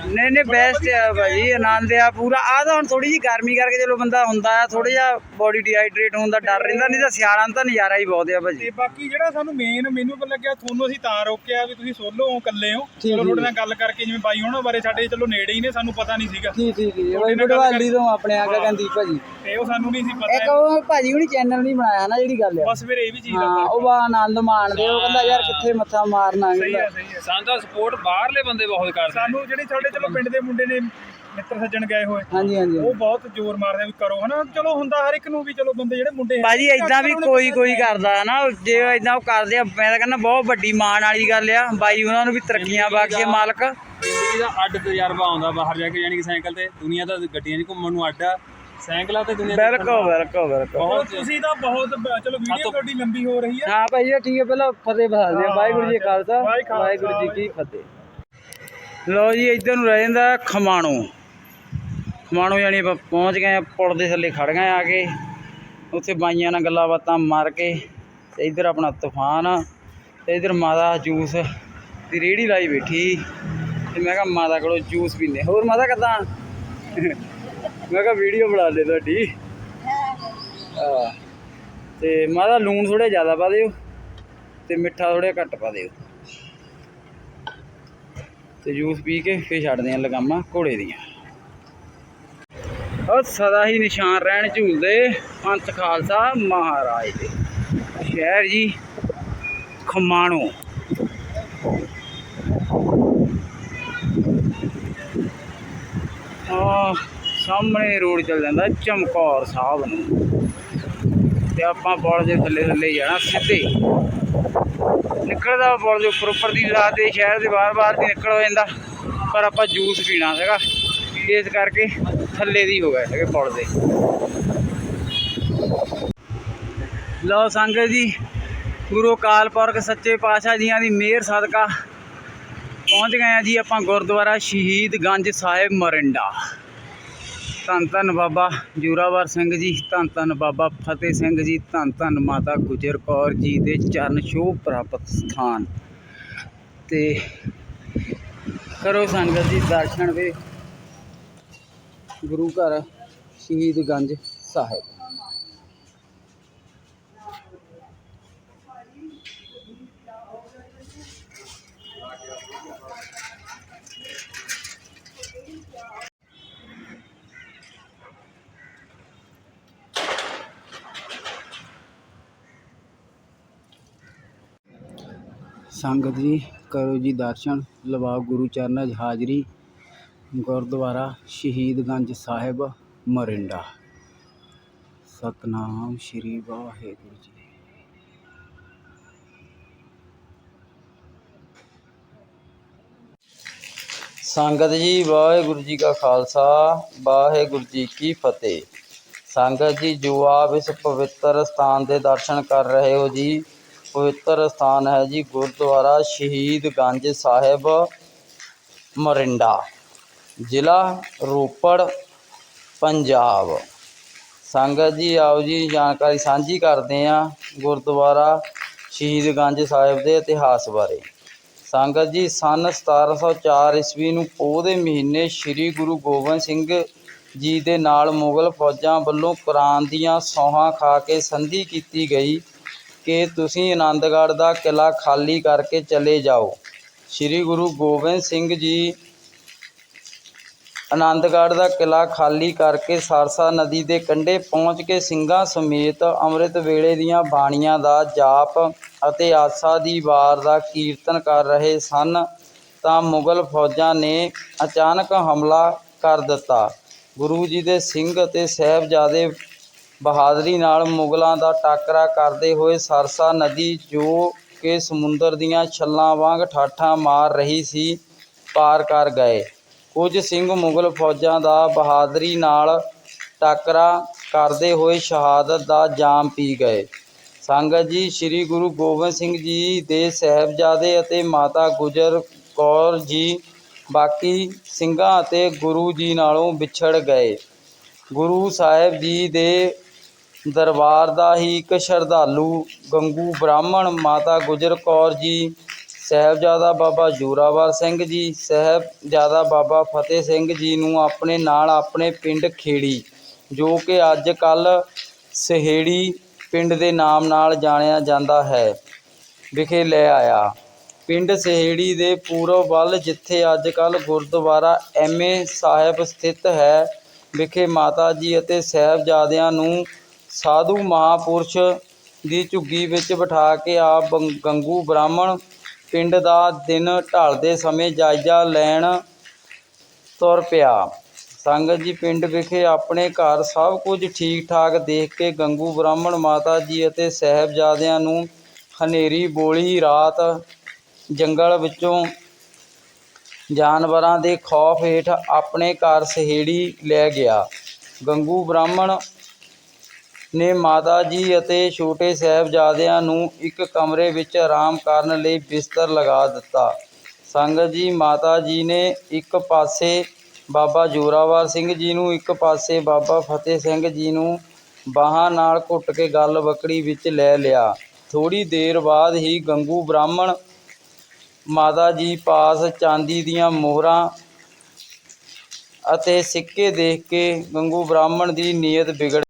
Speaker 1: ਨਹੀਂ ਨਹੀਂ ਬੈਸਟ ਆ ਭਾਜੀ ਆਨੰਦ ਆ ਪੂਰਾ। ਆ ਤਾਂ ਹੁਣ ਥੋੜੀ ਜੀ ਗਰਮੀ ਕਰਕੇ ਚਲੋ ਬੰਦਾ ਹੁੰਦਾ ਆ ਥੋੜਾ ਜਿਹਾ ਬੋਡੀ ਡੀਹਾਈਡਰੇਟ ਹੋਣ ਦਾ ਡਰ ਰਹਿੰਦਾ ਨਹੀਂ ਤਾਂ ਸਿਆਲਾਂ ਤਾਂ ਨਜ਼ਾਰਾ ਹੀ ਬਹੁਤ ਆ ਭਾਜੀ।
Speaker 2: ਤੇ ਬਾਕੀ ਜਿਹੜਾ ਸਾਨੂੰ ਮੇਨ ਮੈਨੂੰ ਪਤਾ ਲੱਗਿਆ ਤੁਹਾਨੂੰ ਅਸੀਂ ਤਾਂ ਰੋਕਿਆ ਵੀ ਤੁਸੀਂ ਸੋਲੋ ਹੋ ਇਕੱਲੇ ਹੋ। ਚਲੋ
Speaker 1: ਜੀ।
Speaker 2: ਤੁਹਾਡੇ ਨਾਲ ਗੱਲ ਕਰਕੇ ਜਿਵੇਂ ਬਾਈ ਹੋਣਾ ਬਾਰੇ ਸਾਡੇ ਚਲੋ ਨੇੜੇ ਹੀ ਨੇ ਸਾਨੂੰ ਪਤਾ ਨਹੀਂ ਸੀਗਾ।
Speaker 1: ਠੀਕ ਠੀਕ ਜੀ
Speaker 2: ਬਾਈ ਬਡਵਾਲੀ
Speaker 1: ਤੋਂ ਆਪਣੇ ਆ ਗਗਨਦੀਪ ਭਾਜੀ।
Speaker 2: ਤੇ ਉਹ ਸਾਨੂੰ ਨਹੀਂ ਸੀ
Speaker 1: ਇੱਕ
Speaker 2: ਪਤਾ
Speaker 1: ਉਹ ਭਾਜੀ ਹੁਣੀ ਚੈਨਲ ਨਹੀਂ ਬਣਾਇਆ ਨਾ ਜਿਹੜੀ ਗੱਲ ਆ।
Speaker 2: ਬਸ ਫਿਰ ਇਹ ਵੀ ਚੀਜ਼
Speaker 1: ਹਾਂ ਉਹ ਬਾ ਆਨੰਦ ਮਾਣਦੇ ਉਹ ਕਹਿੰਦਾ ਯਾਰ ਕਿੱਥੇ ਮੱਥਾ ਮਾਰਨਾ
Speaker 2: ਸਹੀ ਹੈ ਸਹੀ ਹੈ।
Speaker 3: ਸਾਨੂੰ ਤਾਂ ਸਪੋਰਟ ਬਾਹਰਲੇ ਬੰਦੇ ਬਹੁਤ ਕਰਦੇ
Speaker 2: ਸਾਨੂੰ ਜਿਹੜੇ ਸਾਡੇ ਚਲੋ ਪਿੰਡ ਦੇ ਮੁੰਡੇ ਨੇ ਮਿੱਤਰ ਸੱਜਣ ਗਏ ਹੋਏ
Speaker 1: ਹਾਂਜੀ ਹਾਂਜੀ।
Speaker 2: ਉਹ ਬਹੁਤ ਜ਼ੋਰ ਮਾਰਦੇ ਆ ਵੀ ਕਰੋ ਹਨਾ? ਚਲੋ ਹੁੰਦਾ ਹਰ ਇੱਕ ਨੂੰ ਵੀ ਚਲੋ ਬੰਦੇ ਜਿਹੜੇ ਮੁੰਡੇ
Speaker 1: ਭਾਜੀ ਇਦਾਂ ਵੀ ਕੋਈ ਕੋਈ ਕਰਦਾ ਨਾ ਜੇ ਇਦਾਂ ਉਹ ਕਰਦੇ ਆ ਮੈਂ ਤਾਂ ਕਹਿੰਦਾ ਬਹੁਤ ਵੱਡੀ ਮਾਣ ਵਾਲੀ ਗੱਲ ਆ। ਬਾਈ ਉਹਨਾਂ ਨੂੰ ਵੀ ਤਰੱਕੀਆਂ ਬਖਸ਼ੇ ਮਾਲਕ।
Speaker 3: ਜ਼ਿੰਦਗੀ ਦਾ ਅੱਡ ਤਜਰਬਾ ਆਉਂਦਾ ਬਾਹਰ ਜਾ ਕੇ ਯਾਨੀ ਕਿ ਸਾਈਕਲ ਤੇ। ਦੁਨੀਆ ਤਾਂ ਗੱਡੀਆਂ 'ਚ ਘੁੰਮਣ ਨੂੰ ਅੱਡ ਆ। ਸਾਈਕਲਾਂ ਤੇ ਦੁਨੀਆ
Speaker 1: ਬਿਲਕੁਲ ਬਿਲਕੁਲ ਬਿਲਕੁਲ।
Speaker 2: ਚਲੋ ਤੁਸੀਂ ਤਾਂ ਬਹੁਤ ਬ- ਚਲੋ ਵੀਡੀਓ ਤੁਹਾਡੀ ਲੰਬੀ ਹੋ ਰਹੀ ਹੈ।
Speaker 1: ਹਾਂ ਭਾਈ ਇਹ ਠੀਕ ਹੈ ਪਹਿਲਾਂ ਫਤਿਹ ਬਹਾਲ ਦਿਓ। ਵਾਹਿਗੁਰੂ ਜੀ ਕਾ ਖਾਲਸਾ
Speaker 2: ਵਾਹਿ ਖਾਲਸਾ,
Speaker 1: ਵਾਹਿਗੁਰੂ ਜੀ ਕੀ ਫਤਿਹ। ਲਓ ਜੀ ਇੱਧਰ ਨੂੰ ਰਹਿ ਜਾਂਦਾ ਖਮਾਣੋ। ਖਮਾਣੋ ਯਾਨੀ ਆਪਾਂ ਪਹੁੰਚ ਗਏ ਆ ਪੁਲ ਦੇ ਥੱਲੇ ਖੜ ਗਏ ਆ ਕੇ। ਉੱਥੇ ਬਾਈਆਂ ਨਾਲ ਗੱਲਾਂ ਬਾਤਾਂ ਮਾਰ ਕੇ ਤੇ ਇੱਧਰ ਆਪਣਾ ਤੂਫਾਨ ਆ ਤੇ ਇੱਧਰ ਮਾਤਾ ਜੂਸ ਦੀ ਰੇੜੀ ਲਾਈ ਬੈਠੀ। ਤੇ ਮੈਂ ਕਿਹਾ ਮਾਤਾ ਕੋਲੋਂ ਜੂਸ ਪੀਂਦੇ ਹੋਰ ਮਾਤਾ ਕਿੱਦਾਂ? ਮੈਂ ਕਿਹਾ ਵੀਡੀਓ ਬਣਾ ਲੈ ਤੁਹਾਡੀ। ਆ ਤੇ ਮਾਦਾ ਲੂਣ ਥੋੜਾ ਜ਼ਿਆਦਾ ਪਾ ਦਿਓ ਤੇ ਮਿੱਠਾ ਥੋੜਾ ਘੱਟ ਪਾ ਦਿਓ। ਤੇ ਜੂਸ ਪੀ ਕੇ ਫੇਰ ਛੱਡਦੇ ਆ ਲਗਾਮਾਂ ਘੋੜੇ ਦੀਆਂ। ਉਹ ਸਦਾ ਹੀ ਨਿਸ਼ਾਨ ਰਹਿਣ ਝੂਲਦੇ ਪੰਥ ਖਾਲਸਾ ਮਹਾਰਾਜ ਦੇ। ਸ਼ਹਿਰ ਜੀ, ਖਮਾਣੋ। ਆ ਸਾਹਮਣੇ ਰੋਡ ਚੱਲ ਜਾਂਦਾ ਚਮਕੌਰ ਸਾਹਿਬ ਨੂੰ। ਤੇ ਆਪਾਂ ਪੁਲ ਦੇ ਥੱਲੇ ਥੱਲੇ ਜਾਣਾ ਸਿੱਧੇ। ਨਿਕਲਦਾ ਪੁਲ ਦੇ ਉੱਪਰ ਉੱਪਰ ਦੀ ਰਾਤ ਦੇ ਸ਼ਹਿਰ ਦੇ ਬਾਹਰ ਬਾਹਰ ਦੀ ਨਿਕਲ ਹੋ ਜਾਂਦਾ। ਪਰ ਆਪਾਂ ਜੂਸ ਪੀਣਾ ਸੀਗਾ। ਇਸ ਕਰਕੇ ਥੱਲੇ ਦੀ ਹੋ ਗਏ ਹੈਗੇ ਪੁਲ ਦੇ। ਲਓ ਸੰਗਤ ਜੀ, ਗੁਰੂ ਅਕਾਲ ਪੁਰਖ ਸੱਚੇ ਪਾਤਸ਼ਾਹ ਜੀਆਂ ਦੀ ਮਿਹਰ ਸਦਕਾ ਪਹੁੰਚ ਗਏ ਆ ਜੀ ਆਪਾਂ ਗੁਰਦੁਆਰਾ ਸ਼ਹੀਦ ਗੰਜ ਸਾਹਿਬ ਮਰਿੰਡਾ। ਧੰਨ ਧੰਨ ਬਾਬਾ ਜੂਰਾਵਰ ਸਿੰਘ ਜੀ, ਧੰਨ ਧੰਨ ਬਾਬਾ ਫਤਿਹ ਸਿੰਘ ਜੀ, ਧੰਨ ਧੰਨ ਮਾਤਾ ਗੁਜਰ ਕੌਰ ਜੀ ਦੇ ਚਰਨ ਛੋਹ ਪ੍ਰਾਪਤ ਸਥਾਨ। ਤੇ ਕਰੋ ਸੰਗਤ ਜੀ ਦਰਸ਼ਨ ਵੇ ਗੁਰੂ ਘਰ ਸ਼ਹੀਦ ਗੰਜ ਸਾਹਿਬ। ਸੰਗਤ ਜੀ, ਕਰੋ ਜੀ ਦਰਸ਼ਨ, ਲਵਾਓ ਗੁਰੂ ਚਰਨਾਂ 'ਚ ਹਾਜ਼ਰੀ। ਗੁਰਦੁਆਰਾ ਸ਼ਹੀਦਗੰਜ ਸਾਹਿਬ, ਮੋਰਿੰਡਾ। ਸਤਨਾਮ ਸ਼੍ਰੀ ਵਾਹਿਗੁਰੂ ਜੀ। ਸੰਗਤ ਜੀ, ਵਾਹਿਗੁਰੂ ਜੀ ਕਾ ਖਾਲਸਾ, ਵਾਹਿਗੁਰੂ ਜੀ ਕੀ ਫਤਿਹ। ਸੰਗਤ ਜੀ, ਜੋ ਆਪ ਇਸ ਪਵਿੱਤਰ ਸਥਾਨ ਦੇ ਦਰਸ਼ਨ ਕਰ ਰਹੇ ਹੋ ਜੀ ਪਵਿੱਤਰ ਸਥਾਨ ਹੈ ਜੀ ਗੁਰਦੁਆਰਾ ਸ਼ਹੀਦ ਗੰਜ ਸਾਹਿਬ ਮੋਰਿੰਡਾ, ਜ਼ਿਲ੍ਹਾ ਰੋਪੜ, ਪੰਜਾਬ। ਸੰਗਤ ਜੀ, ਆਓ ਜੀ ਜਾਣਕਾਰੀ ਸਾਂਝੀ ਕਰਦੇ ਹਾਂ ਗੁਰਦੁਆਰਾ ਸ਼ਹੀਦ ਗੰਜ ਸਾਹਿਬ ਦੇ ਇਤਿਹਾਸ ਬਾਰੇ। ਸੰਗਤ ਜੀ, ਸਨ 1704 ਈਸਵੀ ਨੂੰ ਪੋਹ ਦੇ ਮਹੀਨੇ ਸ੍ਰੀ ਗੁਰੂ ਗੋਬਿੰਦ ਸਿੰਘ ਜੀ ਦੇ ਨਾਲ ਮੁਗਲ ਫੌਜਾਂ ਵੱਲੋਂ ਕੁਰਾਨ ਦੀਆਂ ਸੌਹਾਂ ਖਾ ਕੇ ਸੰਧੀ ਕੀਤੀ ਗਈ। ਕਿ ਤੁਸੀਂ ਆਨੰਦਗੜ੍ਹ ਦਾ ਕਿਲ੍ਹਾ ਖਾਲੀ ਕਰਕੇ ਚਲੇ ਜਾਓ। ਸ੍ਰੀ ਗੁਰੂ ਗੋਬਿੰਦ ਸਿੰਘ ਜੀ ਆਨੰਦਗੜ੍ਹ ਦਾ ਕਿਲ੍ਹਾ ਖਾਲੀ ਕਰਕੇ ਸਰਸਾ ਨਦੀ ਦੇ ਕੰਢੇ ਪਹੁੰਚ ਕੇ ਸਿੰਘਾਂ ਸਮੇਤ ਅੰਮ੍ਰਿਤ ਵੇਲੇ ਦੀਆਂ ਬਾਣੀਆਂ ਦਾ ਜਾਪ ਅਤੇ ਆਸਾ ਦੀ ਵਾਰ ਦਾ ਕੀਰਤਨ ਕਰ ਰਹੇ ਸਨ ਤਾਂ ਮੁਗਲ ਫੌਜਾਂ ਨੇ ਅਚਾਨਕ ਹਮਲਾ ਕਰ ਦਿੱਤਾ। ਗੁਰੂ ਜੀ ਦੇ ਸਿੰਘ ਅਤੇ ਸਾਹਿਬਜ਼ਾਦੇ ਬਹਾਦਰੀ ਨਾਲ ਮੁਗਲਾਂ ਦਾ ਟਾਕਰਾ ਕਰਦੇ ਹੋਏ ਸਰਸਾ ਨਦੀ ਜੋ ਕਿ ਸਮੁੰਦਰ ਦੀਆਂ ਛੱਲਾਂ ਵਾਂਗ ਠਾਠਾਂ ਮਾਰ ਰਹੀ ਸੀ, ਪਾਰ ਕਰ ਗਏ। ਕੁਝ ਸਿੰਘ ਮੁਗਲ ਫੌਜਾਂ ਦਾ ਬਹਾਦਰੀ ਨਾਲ ਟਾਕਰਾ ਕਰਦੇ ਹੋਏ ਸ਼ਹਾਦਤ ਦਾ ਜਾਮ ਪੀ ਗਏ। ਸੰਗਤ ਜੀ, ਸ੍ਰੀ ਗੁਰੂ ਗੋਬਿੰਦ ਸਿੰਘ ਜੀ ਦੇ ਸਾਹਿਬਜ਼ਾਦੇ ਅਤੇ ਮਾਤਾ ਗੁਜਰ ਕੌਰ ਜੀ, ਬਾਕੀ ਸਿੰਘਾਂ ਅਤੇ ਗੁਰੂ ਜੀ ਨਾਲੋਂ ਵਿਛੜ ਗਏ। ਗੁਰੂ ਸਾਹਿਬ ਜੀ ਦੇ ਦਰਬਾਰ ਦਾ ਹੀ ਇੱਕ ਸ਼ਰਧਾਲੂ ਗੰਗੂ ਬ੍ਰਾਹਮਣ ਮਾਤਾ ਗੁਜਰ ਕੌਰ ਜੀ, ਸਾਹਿਬਜ਼ਾਦਾ ਬਾਬਾ ਜੋਰਾਵਰ ਸਿੰਘ ਜੀ, ਸਾਹਿਬਜ਼ਾਦਾ ਬਾਬਾ ਫਤਿਹ ਸਿੰਘ ਜੀ ਨੂੰ ਆਪਣੇ ਨਾਲ ਆਪਣੇ ਪਿੰਡ ਖੇੜੀ, ਜੋ ਕਿ ਅੱਜ ਕੱਲ ਸਹੇੜੀ ਪਿੰਡ ਦੇ ਨਾਮ ਨਾਲ ਜਾਣਿਆ ਜਾਂਦਾ ਹੈ, ਵਿਖੇ ਲੈ ਆਇਆ। ਪਿੰਡ ਸਹੇੜੀ ਦੇ ਪੂਰਬ ਵੱਲ ਜਿੱਥੇ ਅੱਜ ਕੱਲ ਗੁਰਦੁਆਰਾ ਐਮਏ ਸਾਹਿਬ ਸਥਿਤ ਹੈ, ਵਿਖੇ ਮਾਤਾ ਜੀ ਅਤੇ ਸਾਹਿਬਜ਼ਾਦਿਆਂ ਨੂੰ ਸਾਧੂ ਮਹਾਪੁਰਸ਼ ਦੀ ਝੁੱਗੀ ਵਿੱਚ ਬਿਠਾ ਕੇ ਆਪ ਬੰ- ਗੰਗੂ ਬ੍ਰਾਹਮਣ ਪਿੰਡ ਦਾ ਦਿਨ ਢਲਦੇ ਸਮੇਂ ਜਾਇਜ਼ਾ ਲੈਣ ਤੁਰ ਪਿਆ। ਸੰਗਤ ਜੀ ਪਿੰਡ ਵਿਖੇ ਆਪਣੇ ਘਰ ਸਭ ਕੁਝ ਠੀਕ ਠਾਕ ਦੇਖ ਕੇ ਗੰਗੂ ਬ੍ਰਾਹਮਣ ਮਾਤਾ ਜੀ ਅਤੇ ਸਾਹਿਬਜ਼ਾਦਿਆਂ ਨੂੰ ਹਨੇਰੀ ਬੋਲੀ ਰਾਤ ਜੰਗਲ ਵਿੱਚੋਂ ਜਾਨਵਰਾਂ ਦੇ ਖੌਫ ਹੇਠ ਆਪਣੇ ਘਰ ਸਹੇੜੀ ਲੈ ਗਿਆ। ਗੰਗੂ ਬ੍ਰਾਹਮਣ ਨੇ ਮਾਤਾ ਜੀ ਅਤੇ ਛੋਟੇ ਸਾਹਿਬਜ਼ਾਦਿਆਂ ਨੂੰ ਇੱਕ ਕਮਰੇ ਵਿੱਚ ਆਰਾਮ ਕਰਨ ਲਈ ਬਿਸਤਰ ਲਗਾ ਦਿੱਤਾ। ਸੰਗਤ ਜੀ, ਮਾਤਾ ਜੀ ਨੇ ਇੱਕ ਪਾਸੇ ਬਾਬਾ ਜੋਰਾਵਰ ਸਿੰਘ ਜੀ ਨੂੰ, ਇੱਕ ਪਾਸੇ ਬਾਬਾ ਫਤਿਹ ਸਿੰਘ ਜੀ ਨੂੰ ਬਾਹਾਂ ਨਾਲ ਘੁੱਟ ਕੇ ਗੱਲ ਬੱਕੜੀ ਵਿੱਚ ਲੈ ਲਿਆ। ਥੋੜੀ ਦੇਰ ਬਾਅਦ ਹੀ ਗੰਗੂ ਬ੍ਰਾਹਮਣ ਮਾਤਾ ਜੀ ਪਾਸ ਚਾਂਦੀ ਦੀਆਂ ਮੋਹਰਾਂ ਅਤੇ ਸਿੱਕੇ ਦੇਖ ਕੇ ਗੰਗੂ ਬ੍ਰਾਹਮਣ ਦੀ ਨੀਅਤ ਵਿਗੜ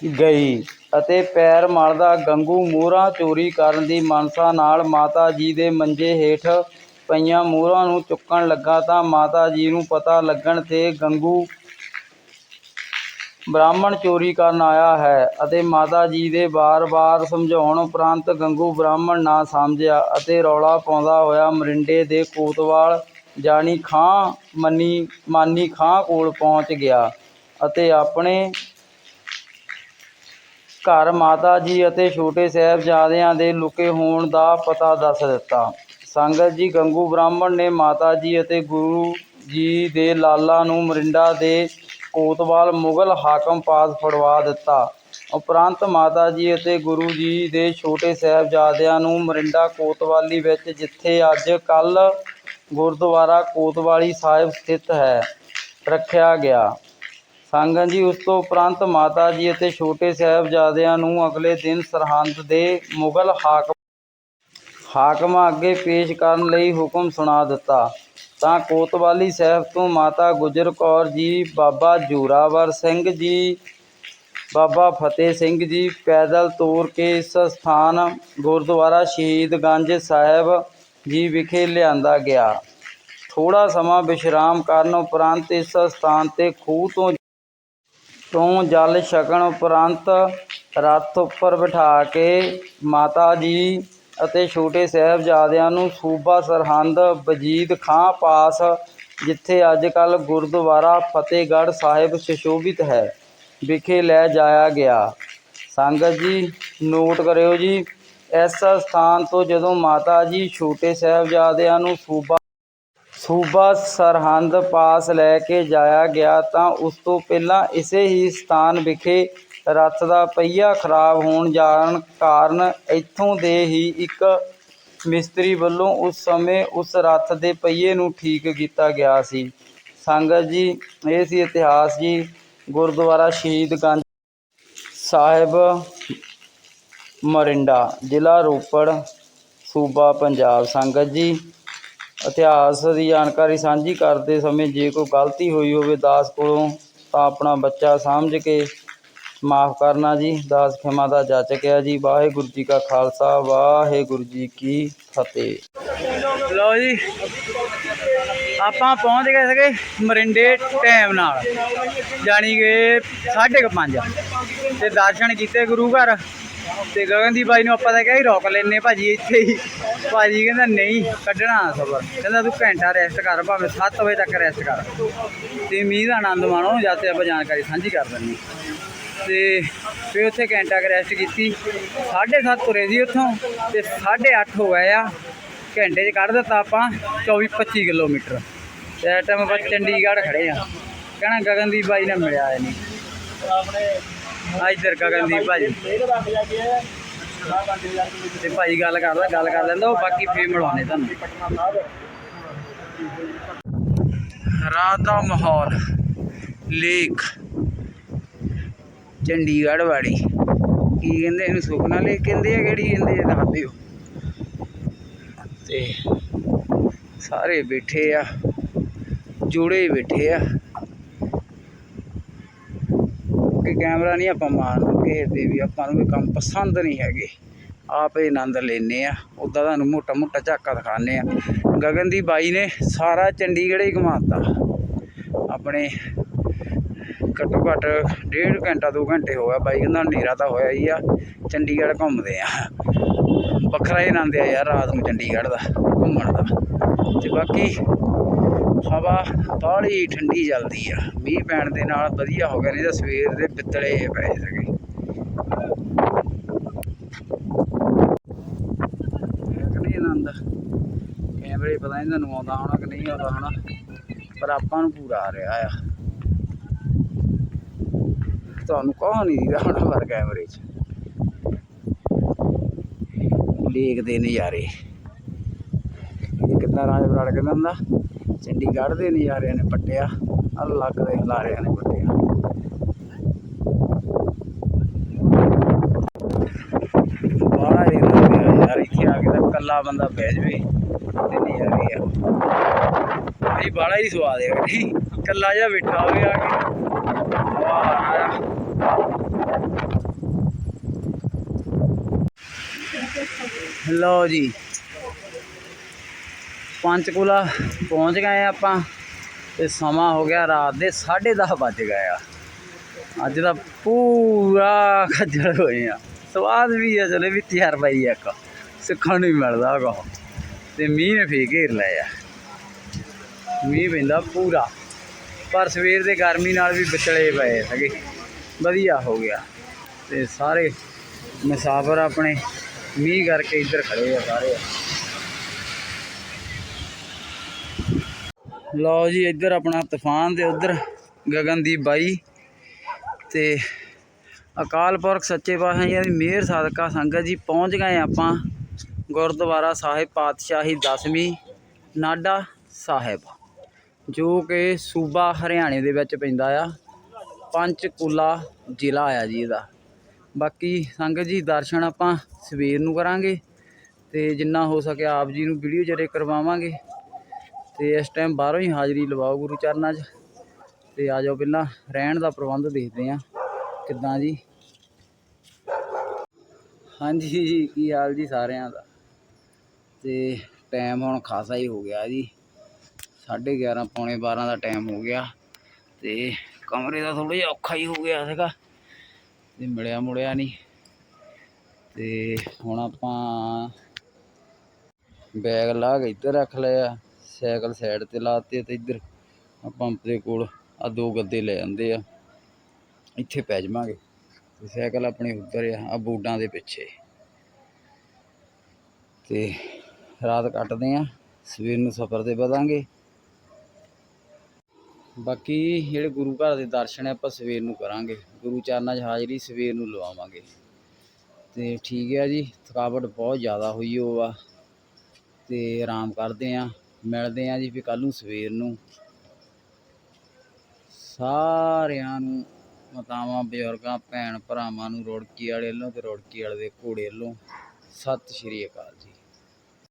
Speaker 1: ਗਈ ਅਤੇ ਪੈਰ ਮਲਦਾ ਗੰਗੂ ਮੋਹਰਾਂ ਚੋਰੀ ਕਰਨ ਦੀ ਮਨਸਾ ਨਾਲ ਮਾਤਾ ਜੀ ਦੇ ਮੰਜੇ ਹੇਠ ਪਈਆਂ ਮੋਹਰਾਂ ਨੂੰ ਚੁੱਕਣ ਲੱਗਾ ਤਾਂ ਮਾਤਾ ਜੀ ਨੂੰ ਪਤਾ ਲੱਗਣ ਤੇ ਗੰਗੂ ਬ੍ਰਾਹਮਣ ਚੋਰੀ ਕਰਨ ਆਇਆ ਹੈ ਅਤੇ ਮਾਤਾ ਜੀ ਦੇ ਬਾਰ-ਬਾਰ ਸਮਝਾਉਣ ਉਪਰੰਤ ਗੰਗੂ ਬ੍ਰਾਹਮਣ ਨਾ ਸਮਝਿਆ ਅਤੇ ਰੌਲਾ ਪਾਉਂਦਾ ਹੋਇਆ ਮਰਿੰਡੇ ਦੇ ਕੋਤਵਾਲ ਜਾਣੀ ਖਾਂ ਮੰਨੀ, ਮਾਨੀ ਖਾਂ ਕੋਲ ਪਹੁੰਚ ਗਿਆ ਅਤੇ ਆਪਣੇ ਘਰ ਮਾਤਾ ਜੀ ਅਤੇ ਛੋਟੇ ਸਾਹਿਬਜ਼ਾਦਿਆਂ ਦੇ ਲੁਕੇ ਹੋਣ ਦਾ ਪਤਾ ਦੱਸ ਦਿੱਤਾ। ਸੰਗਤ ਜੀ, ਗੰਗੂ ਬ੍ਰਾਹਮਣ ਨੇ ਮਾਤਾ ਜੀ ਅਤੇ ਗੁਰੂ ਜੀ ਦੇ ਲਾਲਾ ਨੂੰ ਮਰਿੰਡਾ ਦੇ ਕੋਤਵਾਲ ਮੁਗਲ ਹਾਕਮ ਪਾਸ ਫੜਵਾ ਦਿੱਤਾ। ਉਪਰੰਤ ਮਾਤਾ ਜੀ ਅਤੇ ਗੁਰੂ ਜੀ ਦੇ ਛੋਟੇ ਸਾਹਿਬਜ਼ਾਦਿਆਂ ਨੂੰ ਮਰਿੰਡਾ ਕੋਤਵਾਲੀ ਵਿੱਚ, ਜਿੱਥੇ ਅੱਜ ਕੱਲ ਗੁਰਦੁਆਰਾ ਕੋਤਵਾਲੀ ਸਾਹਿਬ ਸਥਿਤ ਹੈ, ਰੱਖਿਆ ਗਿਆ। ਸੰਗਤ ਜੀ, ਉਸ ਤੋਂ ਉਪਰੰਤ ਮਾਤਾ ਜੀ ਅਤੇ ਛੋਟੇ ਸਾਹਿਬਜ਼ਾਦਿਆਂ ਨੂੰ ਅਗਲੇ ਦਿਨ ਸਰਹੰਦ ਦੇ ਮੁਗਲ ਹਾਕਮ ਹਾਕਮਾਂ ਅੱਗੇ ਪੇਸ਼ ਕਰਨ ਲਈ ਹੁਕਮ ਸੁਣਾ ਦਿੱਤਾ। ਤਾਂ ਕੋਤਵਾਲੀ ਸਾਹਿਬ ਤੋਂ ਮਾਤਾ ਗੁਜਰ ਕੌਰ ਜੀ, ਬਾਬਾ ਜੋਰਾਵਰ ਸਿੰਘ ਜੀ, ਬਾਬਾ ਫਤਿਹ ਸਿੰਘ ਜੀ, ਪੈਦਲ ਤੋਰ ਕੇ ਇਸ ਸਥਾਨ ਗੁਰਦੁਆਰਾ ਸ਼ਹੀਦਗੰਜ ਸਾਹਿਬ ਜੀ ਵਿਖੇ ਲਿਆਂਦਾ ਗਿਆ। ਥੋੜਾ ਸਮਾਂ ਵਿਸ਼ਰਾਮ ਕਰਨ ਉਪਰੰਤ ਇਸ ਸਥਾਨ ਤੇ ਖੂਹ ਤੋਂ ਤੋਂ ਜਲ ਛਕਣ ਉਪਰੰਤ ਰੱਥ ਉੱਪਰ ਬਿਠਾ ਕੇ ਮਾਤਾ ਜੀ ਅਤੇ ਛੋਟੇ ਸਾਹਿਬਜ਼ਾਦਿਆਂ ਨੂੰ ਸੂਬਾ ਸਰਹੰਦ, ਵਜੀਦ ਖਾਂ ਪਾਸ, ਜਿੱਥੇ ਅੱਜ ਕੱਲ੍ਹ ਗੁਰਦੁਆਰਾ ਫਤਿਹਗੜ੍ਹ ਸਾਹਿਬ ਸੁਸ਼ੋਭਿਤ ਹੈ, ਵਿਖੇ ਲੈ ਜਾਇਆ ਗਿਆ। ਸੰਗਤ ਜੀ ਨੋਟ ਕਰਿਓ ਜੀ, ਇਸ ਸਥਾਨ ਤੋਂ ਜਦੋਂ ਮਾਤਾ ਜੀ ਛੋਟੇ ਸਾਹਿਬਜ਼ਾਦਿਆਂ ਨੂੰ ਸੂਬਾ ਸੂਬਾ ਸਰਹੰਦ ਪਾਸ ਲੈ ਕੇ ਜਾਇਆ ਗਿਆ ਤਾਂ ਉਸ ਤੋਂ ਪਹਿਲਾਂ ਇਸੇ ਹੀ ਸਥਾਨ ਵਿਖੇ ਰੱਥ ਦਾ ਪਹੀਆ ਖਰਾਬ ਹੋਣ ਜਾਣ ਕਾਰਨ ਇੱਥੋਂ ਦੇ ਹੀ ਇੱਕ ਮਿਸਤਰੀ ਵੱਲੋਂ ਉਸ ਸਮੇਂ ਉਸ ਰੱਥ ਦੇ ਪਹੀਏ ਨੂੰ ਠੀਕ ਕੀਤਾ ਗਿਆ ਸੀ। ਸੰਗਤ ਜੀ, ਇਹ ਸੀ ਇਤਿਹਾਸ ਜੀ, ਗੁਰਦੁਆਰਾ ਸ਼ਹੀਦਗੰਜ ਸਾਹਿਬ, ਮਰਿੰਡਾ, ਜ਼ਿਲ੍ਹਾ ਰੋਪੜ, ਸੂਬਾ ਪੰਜਾਬ। ਸੰਗਤ ਜੀ ਇਤਿਹਾਸ ਦੀ ਜਾਣਕਾਰੀ ਸਾਂਝੀ ਕਰਦੇ ਸਮੇਂ ਜੇ ਕੋਈ ਗਲਤੀ ਹੋਈ ਹੋਵੇ ਦਾਸ ਕੋਲੋਂ, ਤਾਂ ਆਪਣਾ ਬੱਚਾ ਸਮਝ ਕੇ ਮਾਫ ਕਰਨਾ ਜੀ। ਦਾਸ ਖਿਮਾ ਦਾ ਜਾਚਕਿਆ ਜੀ, ਵਾਹਿਗੁਰੂ ਜੀ ਕਾ ਖਾਲਸਾ, ਵਾਹਿਗੁਰੂ ਜੀ ਕੀ ਫਤਿਹ। ਲਓ ਜੀ, ਆਪਾਂ ਪਹੁੰਚ ਗਏ ਸੀਗੇ ਮਰਿੰਡੇ ਟਾਈਮ ਨਾਲ, ਜਾਣੀ ਕਿ 5:30 ਤੇ ਦਰਸ਼ਨ ਕੀਤੇ ਗੁਰੂ ਘਰ। ਤੇ ਗਗਨਦੀਪ ਬਾਈ ਨੂੰ ਆਪਾਂ ਤਾਂ ਕਿਹਾ ਹੀ ਰੋਕ ਲੈਨੇ ਭਾਜੀ ਇੱਥੇ ਹੀ। ਭਾਜੀ ਕਹਿੰਦਾ, ਨਹੀਂ, ਕੱਢਣਾ ਸਬਰ ਕਹਿੰਦਾ, ਤੂੰ ਘੰਟਾ ਰੈਸਟ ਕਰ, ਭਾਵੇਂ 7 ਵਜੇ ਤੱਕ ਰੈਸਟ ਕਰ। ਤੇ ਮੀਂਹ ਦਾ ਆਨੰਦ ਮਾਣੋ ਜਦ ਤੇ ਆਪਾਂ ਜਾਣਕਾਰੀ ਸਾਂਝੀ ਕਰ ਦਿੰਨੀ ਤੇ ਫਿਰ ਉੱਥੇ ਘੰਟਾ ਕੁ ਰੈਸਟ ਕੀਤੀ। 7:30 ਤੁਰੇ ਸੀ ਉੱਥੋਂ ਤੇ 8:30 ਹੋ ਗਏ ਆ। ਘੰਟੇ 'ਚ ਕੱਢ ਦਿੱਤਾ ਆਪਾਂ 24 25 ਕਿਲੋਮੀਟਰ। ਤੇ ਇਸ ਟਾਈਮ ਆਪਾਂ ਚੰਡੀਗੜ੍ਹ ਖੜੇ ਆ ਕਹਿਣਾ ਗਗਨਦੀਪ ਬਾਈ ਨਾਲ ਮਿਲਿਆ ਨਹੀਂ ਆ ਇੱਧਰ ਗਗਨਦੀਪ ਭਾਜੀ। ਤੇ ਭਾਈ ਗੱਲ ਕਰਦਾ, ਗੱਲ ਕਰ ਲੈਂਦਾ, ਉਹ ਬਾਕੀ ਫੇਰ ਮਿਲਾਉਣੇ ਤੁਹਾਨੂੰ। ਰਾਤ ਦਾ ਮਾਹੌਲ ਲੇਕ ਚੰਡੀਗੜ੍ਹ ਵਾਲੀ। ਕੀ ਕਹਿੰਦੇ ਇਹਨੂੰ, ਸੁਖਨਾ ਲੇਕ ਕਹਿੰਦੇ ਆ, ਕਿਹੜੀ ਕਹਿੰਦੇ ਆ, ਦੱਸ ਦਿਓ। ਤੇ ਸਾਰੇ ਬੈਠੇ ਆ, ਜੋੜੇ ਬੈਠੇ ਆ। ਕਿ ਕੈਮਰਾ ਨਹੀਂ ਆਪਾਂ ਮਾਰਨ ਘੇਰਦੇ ਵੀ ਆਪਾਂ ਨੂੰ ਇਹ ਕੰਮ ਪਸੰਦ ਨਹੀਂ ਹੈਗੇ। ਆਪ ਇਹ ਆਨੰਦ ਲੈਨੇ ਆ। ਉੱਦਾਂ ਤੁਹਾਨੂੰ ਮੋਟਾ ਮੋਟਾ ਝਾਕਾ ਦਿਖਾਣੇ ਆ। ਗਗਨ ਦੀ ਬਾਈ ਨੇ ਸਾਰਾ ਚੰਡੀਗੜ੍ਹ ਹੀ ਘੁਮਾਤਾ। ਆਪਣੇ ਘੱਟੋ ਘੱਟ ਡੇਢ ਘੰਟਾ 2 ਘੰਟੇ ਹੋਇਆ ਗਿਆ ਬਾਈ ਕਹਿੰਦਾ ਹਨੇਰਾ ਤਾਂ ਹੋਇਆ ਹੀ ਆ। ਚੰਡੀਗੜ੍ਹ ਘੁੰਮਦੇ ਆ। ਵੱਖਰਾ ਹੀ ਆਨੰਦ ਆ ਯਾਰ ਰਾਤ ਨੂੰ ਚੰਡੀਗੜ੍ਹ ਦਾ, ਘੁੰਮਣ ਦਾ। ਤੇ ਬਾਕੀ ਹਵਾ ਬਾਹਲੀ ਠੰਡੀ ਚੱਲਦੀ ਆ। ਮੀਂਹ ਪੈਣ ਦੇ ਨਾਲ ਵਧੀਆ ਹੋ ਗਿਆ, ਨਹੀਂ ਤਾਂ ਸਵੇਰ ਦੇ ਪਿੱਤਲੇ ਪਏ ਸੀਗੇ ਕਿ ਆਨੰਦ। ਕੈਮਰੇ ਪਤਾ ਨਹੀਂ ਤੁਹਾਨੂੰ ਆਉਂਦਾ ਹੋਣਾ ਕਿ ਨਹੀਂ ਆਉਂਦਾ ਹੋਣਾ, ਪਰ ਆਪਾਂ ਨੂੰ ਪੂਰਾ ਆ ਰਿਹਾ ਆ। ਤੁਹਾਨੂੰ ਕੌਣ ਨਹੀਂ ਦੀਦਾ ਹੋਣਾ ਪਰ ਕੈਮਰੇ 'ਚ। ਲੇਕ ਦੇ ਨਜ਼ਾਰੇ। ਇਹ ਕਿੰਨਾ ਰਾਜ ਬਰਾੜ ਕਹਿੰਦਾ ਹੁੰਦਾ? ਚੰਡੀਗੜ੍ਹ ਦੇ ਨਜ਼ਾਰਿਆਂ ਨੇ ਪੱਟਿਆ, ਅਲੱਗ ਦੇ ਹਲਾਰਿਆਂ ਨੇ ਪੱਟਿਆ। ਬਾਹਲਾ ਹੀ ਲੱਗਿਆ ਯਾਰ, ਇੱਥੇ ਆ ਕੇ ਤਾਂ ਇਕੱਲਾ ਬੰਦਾ ਬਹਿ ਜਵੇ, ਤੇ ਨਜ਼ਾਰੇ ਆ। ਭਾਈ ਬਾਹਲਾ ਹੀ ਸਵਾਦ ਹੈ ਗੱਡੀ ਇਕੱਲਾ ਜਿਹਾ ਬੈਠਾ ਹੋਵੇ ਆ ਕੇ। ਲਓ ਜੀ। ਪੰਚਕੂਲਾ ਪਹੁੰਚ ਗਏ ਆਪਾਂ ਤੇ ਸਮਾਂ ਹੋ ਗਿਆ ਰਾਤ ਦੇ 10:30 ਵੱਜ ਗਏ ਆ। ਅੱਜ ਦਾ ਪੂਰਾ ਖੱਜਲ ਹੋਏ ਆ। ਸਵਾਦ ਵੀ ਆ, ਚਲੇ ਵੀ ਤਿਆਰ ਪਈ ਆ ਇੱਕ। ਸਿੱਖਣ ਨੂੰ ਵੀ ਮਿਲਦਾ ਹੈਗਾ ਤੇ ਮੀਂਹ ਨੇ ਫੇਰ ਘੇਰ ਲਿਆ ਮੀਂਹ ਪੈਂਦਾ ਪੂਰਾ। ਪਰ ਸਵੇਰ ਦੇ ਗਰਮੀ ਨਾਲ ਵੀ ਵਿਚਲੇ ਪਏ ਹੈਗੇ। ਵਧੀਆ ਹੋ ਗਿਆ। ਤੇ ਸਾਰੇ ਮੁਸਾਫਰ ਆਪਣੇ ਮੀਂਹ ਕਰਕੇ ਇੱਧਰ ਖੜੇ ਆ ਸਾਰੇ। ਲਓ ਜੀ, ਇੱਧਰ ਆਪਣਾ ਤੂਫਾਨ ਤੇ ਉੱਧਰ ਗਗਨਦੀਪ ਬਾਈ ਤੇ ਅਕਾਲ ਪੁਰਖ ਸੱਚੇ ਪਾਤਸ਼ਾਹ ਦੀ ਮਿਹਰ ਸਦਕਾ ਸੰਗਤ ਜੀ ਪਹੁੰਚ ਗਏ ਆਪਾਂ ਗੁਰਦੁਆਰਾ ਸਾਹਿਬ ਪਾਤਸ਼ਾਹੀ ਦਸਵੀਂ ਨਾਡਾ ਸਾਹਿਬ, ਜੋ ਕਿ ਸੂਬਾ ਹਰਿਆਣੇ ਦੇ ਵਿੱਚ ਪੈਂਦਾ ਆ, ਪੰਚਕੂਲਾ ਜ਼ਿਲ੍ਹਾ ਆ ਜੀ ਇਹਦਾ। ਬਾਕੀ ਸੰਗਤ ਜੀ ਦਰਸ਼ਨ ਆਪਾਂ ਸਵੇਰ ਨੂੰ ਕਰਾਂਗੇ ਤੇ ਜਿੰਨਾ ਹੋ ਸਕਿਆ ਆਪ ਜੀ ਨੂੰ ਵੀਡੀਓ ਜਰੇ ਕਰਵਾਵਾਂਗੇ। ਤੇ ਇਸ ਟਾਈਮ ਬਾਹਰੋਂ ਹੀ ਹਾਜ਼ਰੀ ਲਵਾਓ ਗੁਰੂ ਚਰਨਾਂ 'ਚ ਤੇ ਆ ਜਾਓ ਪਹਿਲਾਂ ਰਹਿਣ ਦਾ ਪ੍ਰਬੰਧ ਦੇਖਦੇ ਆ ਕਿੱਦਾਂ ਜੀ? ਹਾਂਜੀ ਜੀ, ਕੀ ਹਾਲ ਜੀ ਸਾਰਿਆਂ ਦਾ? ਤੇ ਟਾਈਮ ਹੁਣ ਖਾਸਾ ਹੀ ਹੋ ਗਿਆ ਜੀ। 11:30 ਪੌਣੇ 12 ਦਾ ਟਾਈਮ ਹੋ ਗਿਆ। ਤੇ ਕਮਰੇ ਦਾ ਥੋੜਾ ਜਿਹਾ ਔਖਾ ਹੀ ਹੋ ਗਿਆ ਸੀਗਾ। ਤੇ ਮਿਲਿਆ ਮੁੜਿਆ ਨਹੀਂ। ਤੇ ਹੁਣ ਆਪਾਂ ਬੈਗ ਲਾ ਕੇ ਇੱਧਰ ਰੱਖ ਲਿਆ। ਸਾਈਕਲ ਸਾਈਡ ਤੇ ਲਾਤੇ ਤੇ ਇੱਧਰ ਪੰਪ ਦੇ ਕੋਲ ਆ ਦੋ ਗੱਦੇ ਲੈ ਜਾਂਦੇ ਆ। ਇੱਥੇ ਪੈ ਜਾਵਾਂਗੇ। ਤੇ ਸਾਈਕਲ ਆਪਣੇ ਉੱਧਰ ਆ ਆ ਬੋਰਡਾਂ ਦੇ ਪਿੱਛੇ। ਤੇ ਰਾਤ ਕੱਟਦੇ ਆ, ਸਵੇਰ ਨੂੰ ਸਫ਼ਰ ਤੇ ਵਧਾਂਗੇ। ਬਾਕੀ ਜਿਹੜੇ ਗੁਰੂ ਘਰ ਦੇ ਦਰਸ਼ਨ ਆ, ਆਪਾਂ ਸਵੇਰ ਨੂੰ ਕਰਾਂਗੇ। ਗੁਰੂ ਚਰਨਾਂ 'ਚ ਹਾਜ਼ਰੀ ਸਵੇਰ ਨੂੰ ਲਵਾਵਾਂਗੇ। ਤੇ ਠੀਕ ਹੈ ਜੀ, ਥਕਾਵਟ ਬਹੁਤ ਜ਼ਿਆਦਾ ਹੋਈ ਉਹ ਆ। ਤੇ ਆਰਾਮ ਕਰਦੇ ਆ। ਮਿਲਦੇ ਆ ਜੀ ਵੀ ਕੱਲ ਨੂੰ ਸਵੇਰ ਨੂੰ। ਸਾਰਿਆਂ ਨੂੰ, ਮਾਤਾਵਾਂ, ਬਜ਼ੁਰਗਾਂ, ਭੈਣ ਭਰਾਵਾਂ ਨੂੰ ਰੋੜਕੀ ਵਾਲੇ ਵੱਲੋਂ ਤੇ ਰੋੜਕੀ ਵਾਲੇ ਦੇ ਘੋੜੇ ਵੱਲੋਂ ਸਤਿ ਸ਼੍ਰੀ ਅਕਾਲ ਜੀ।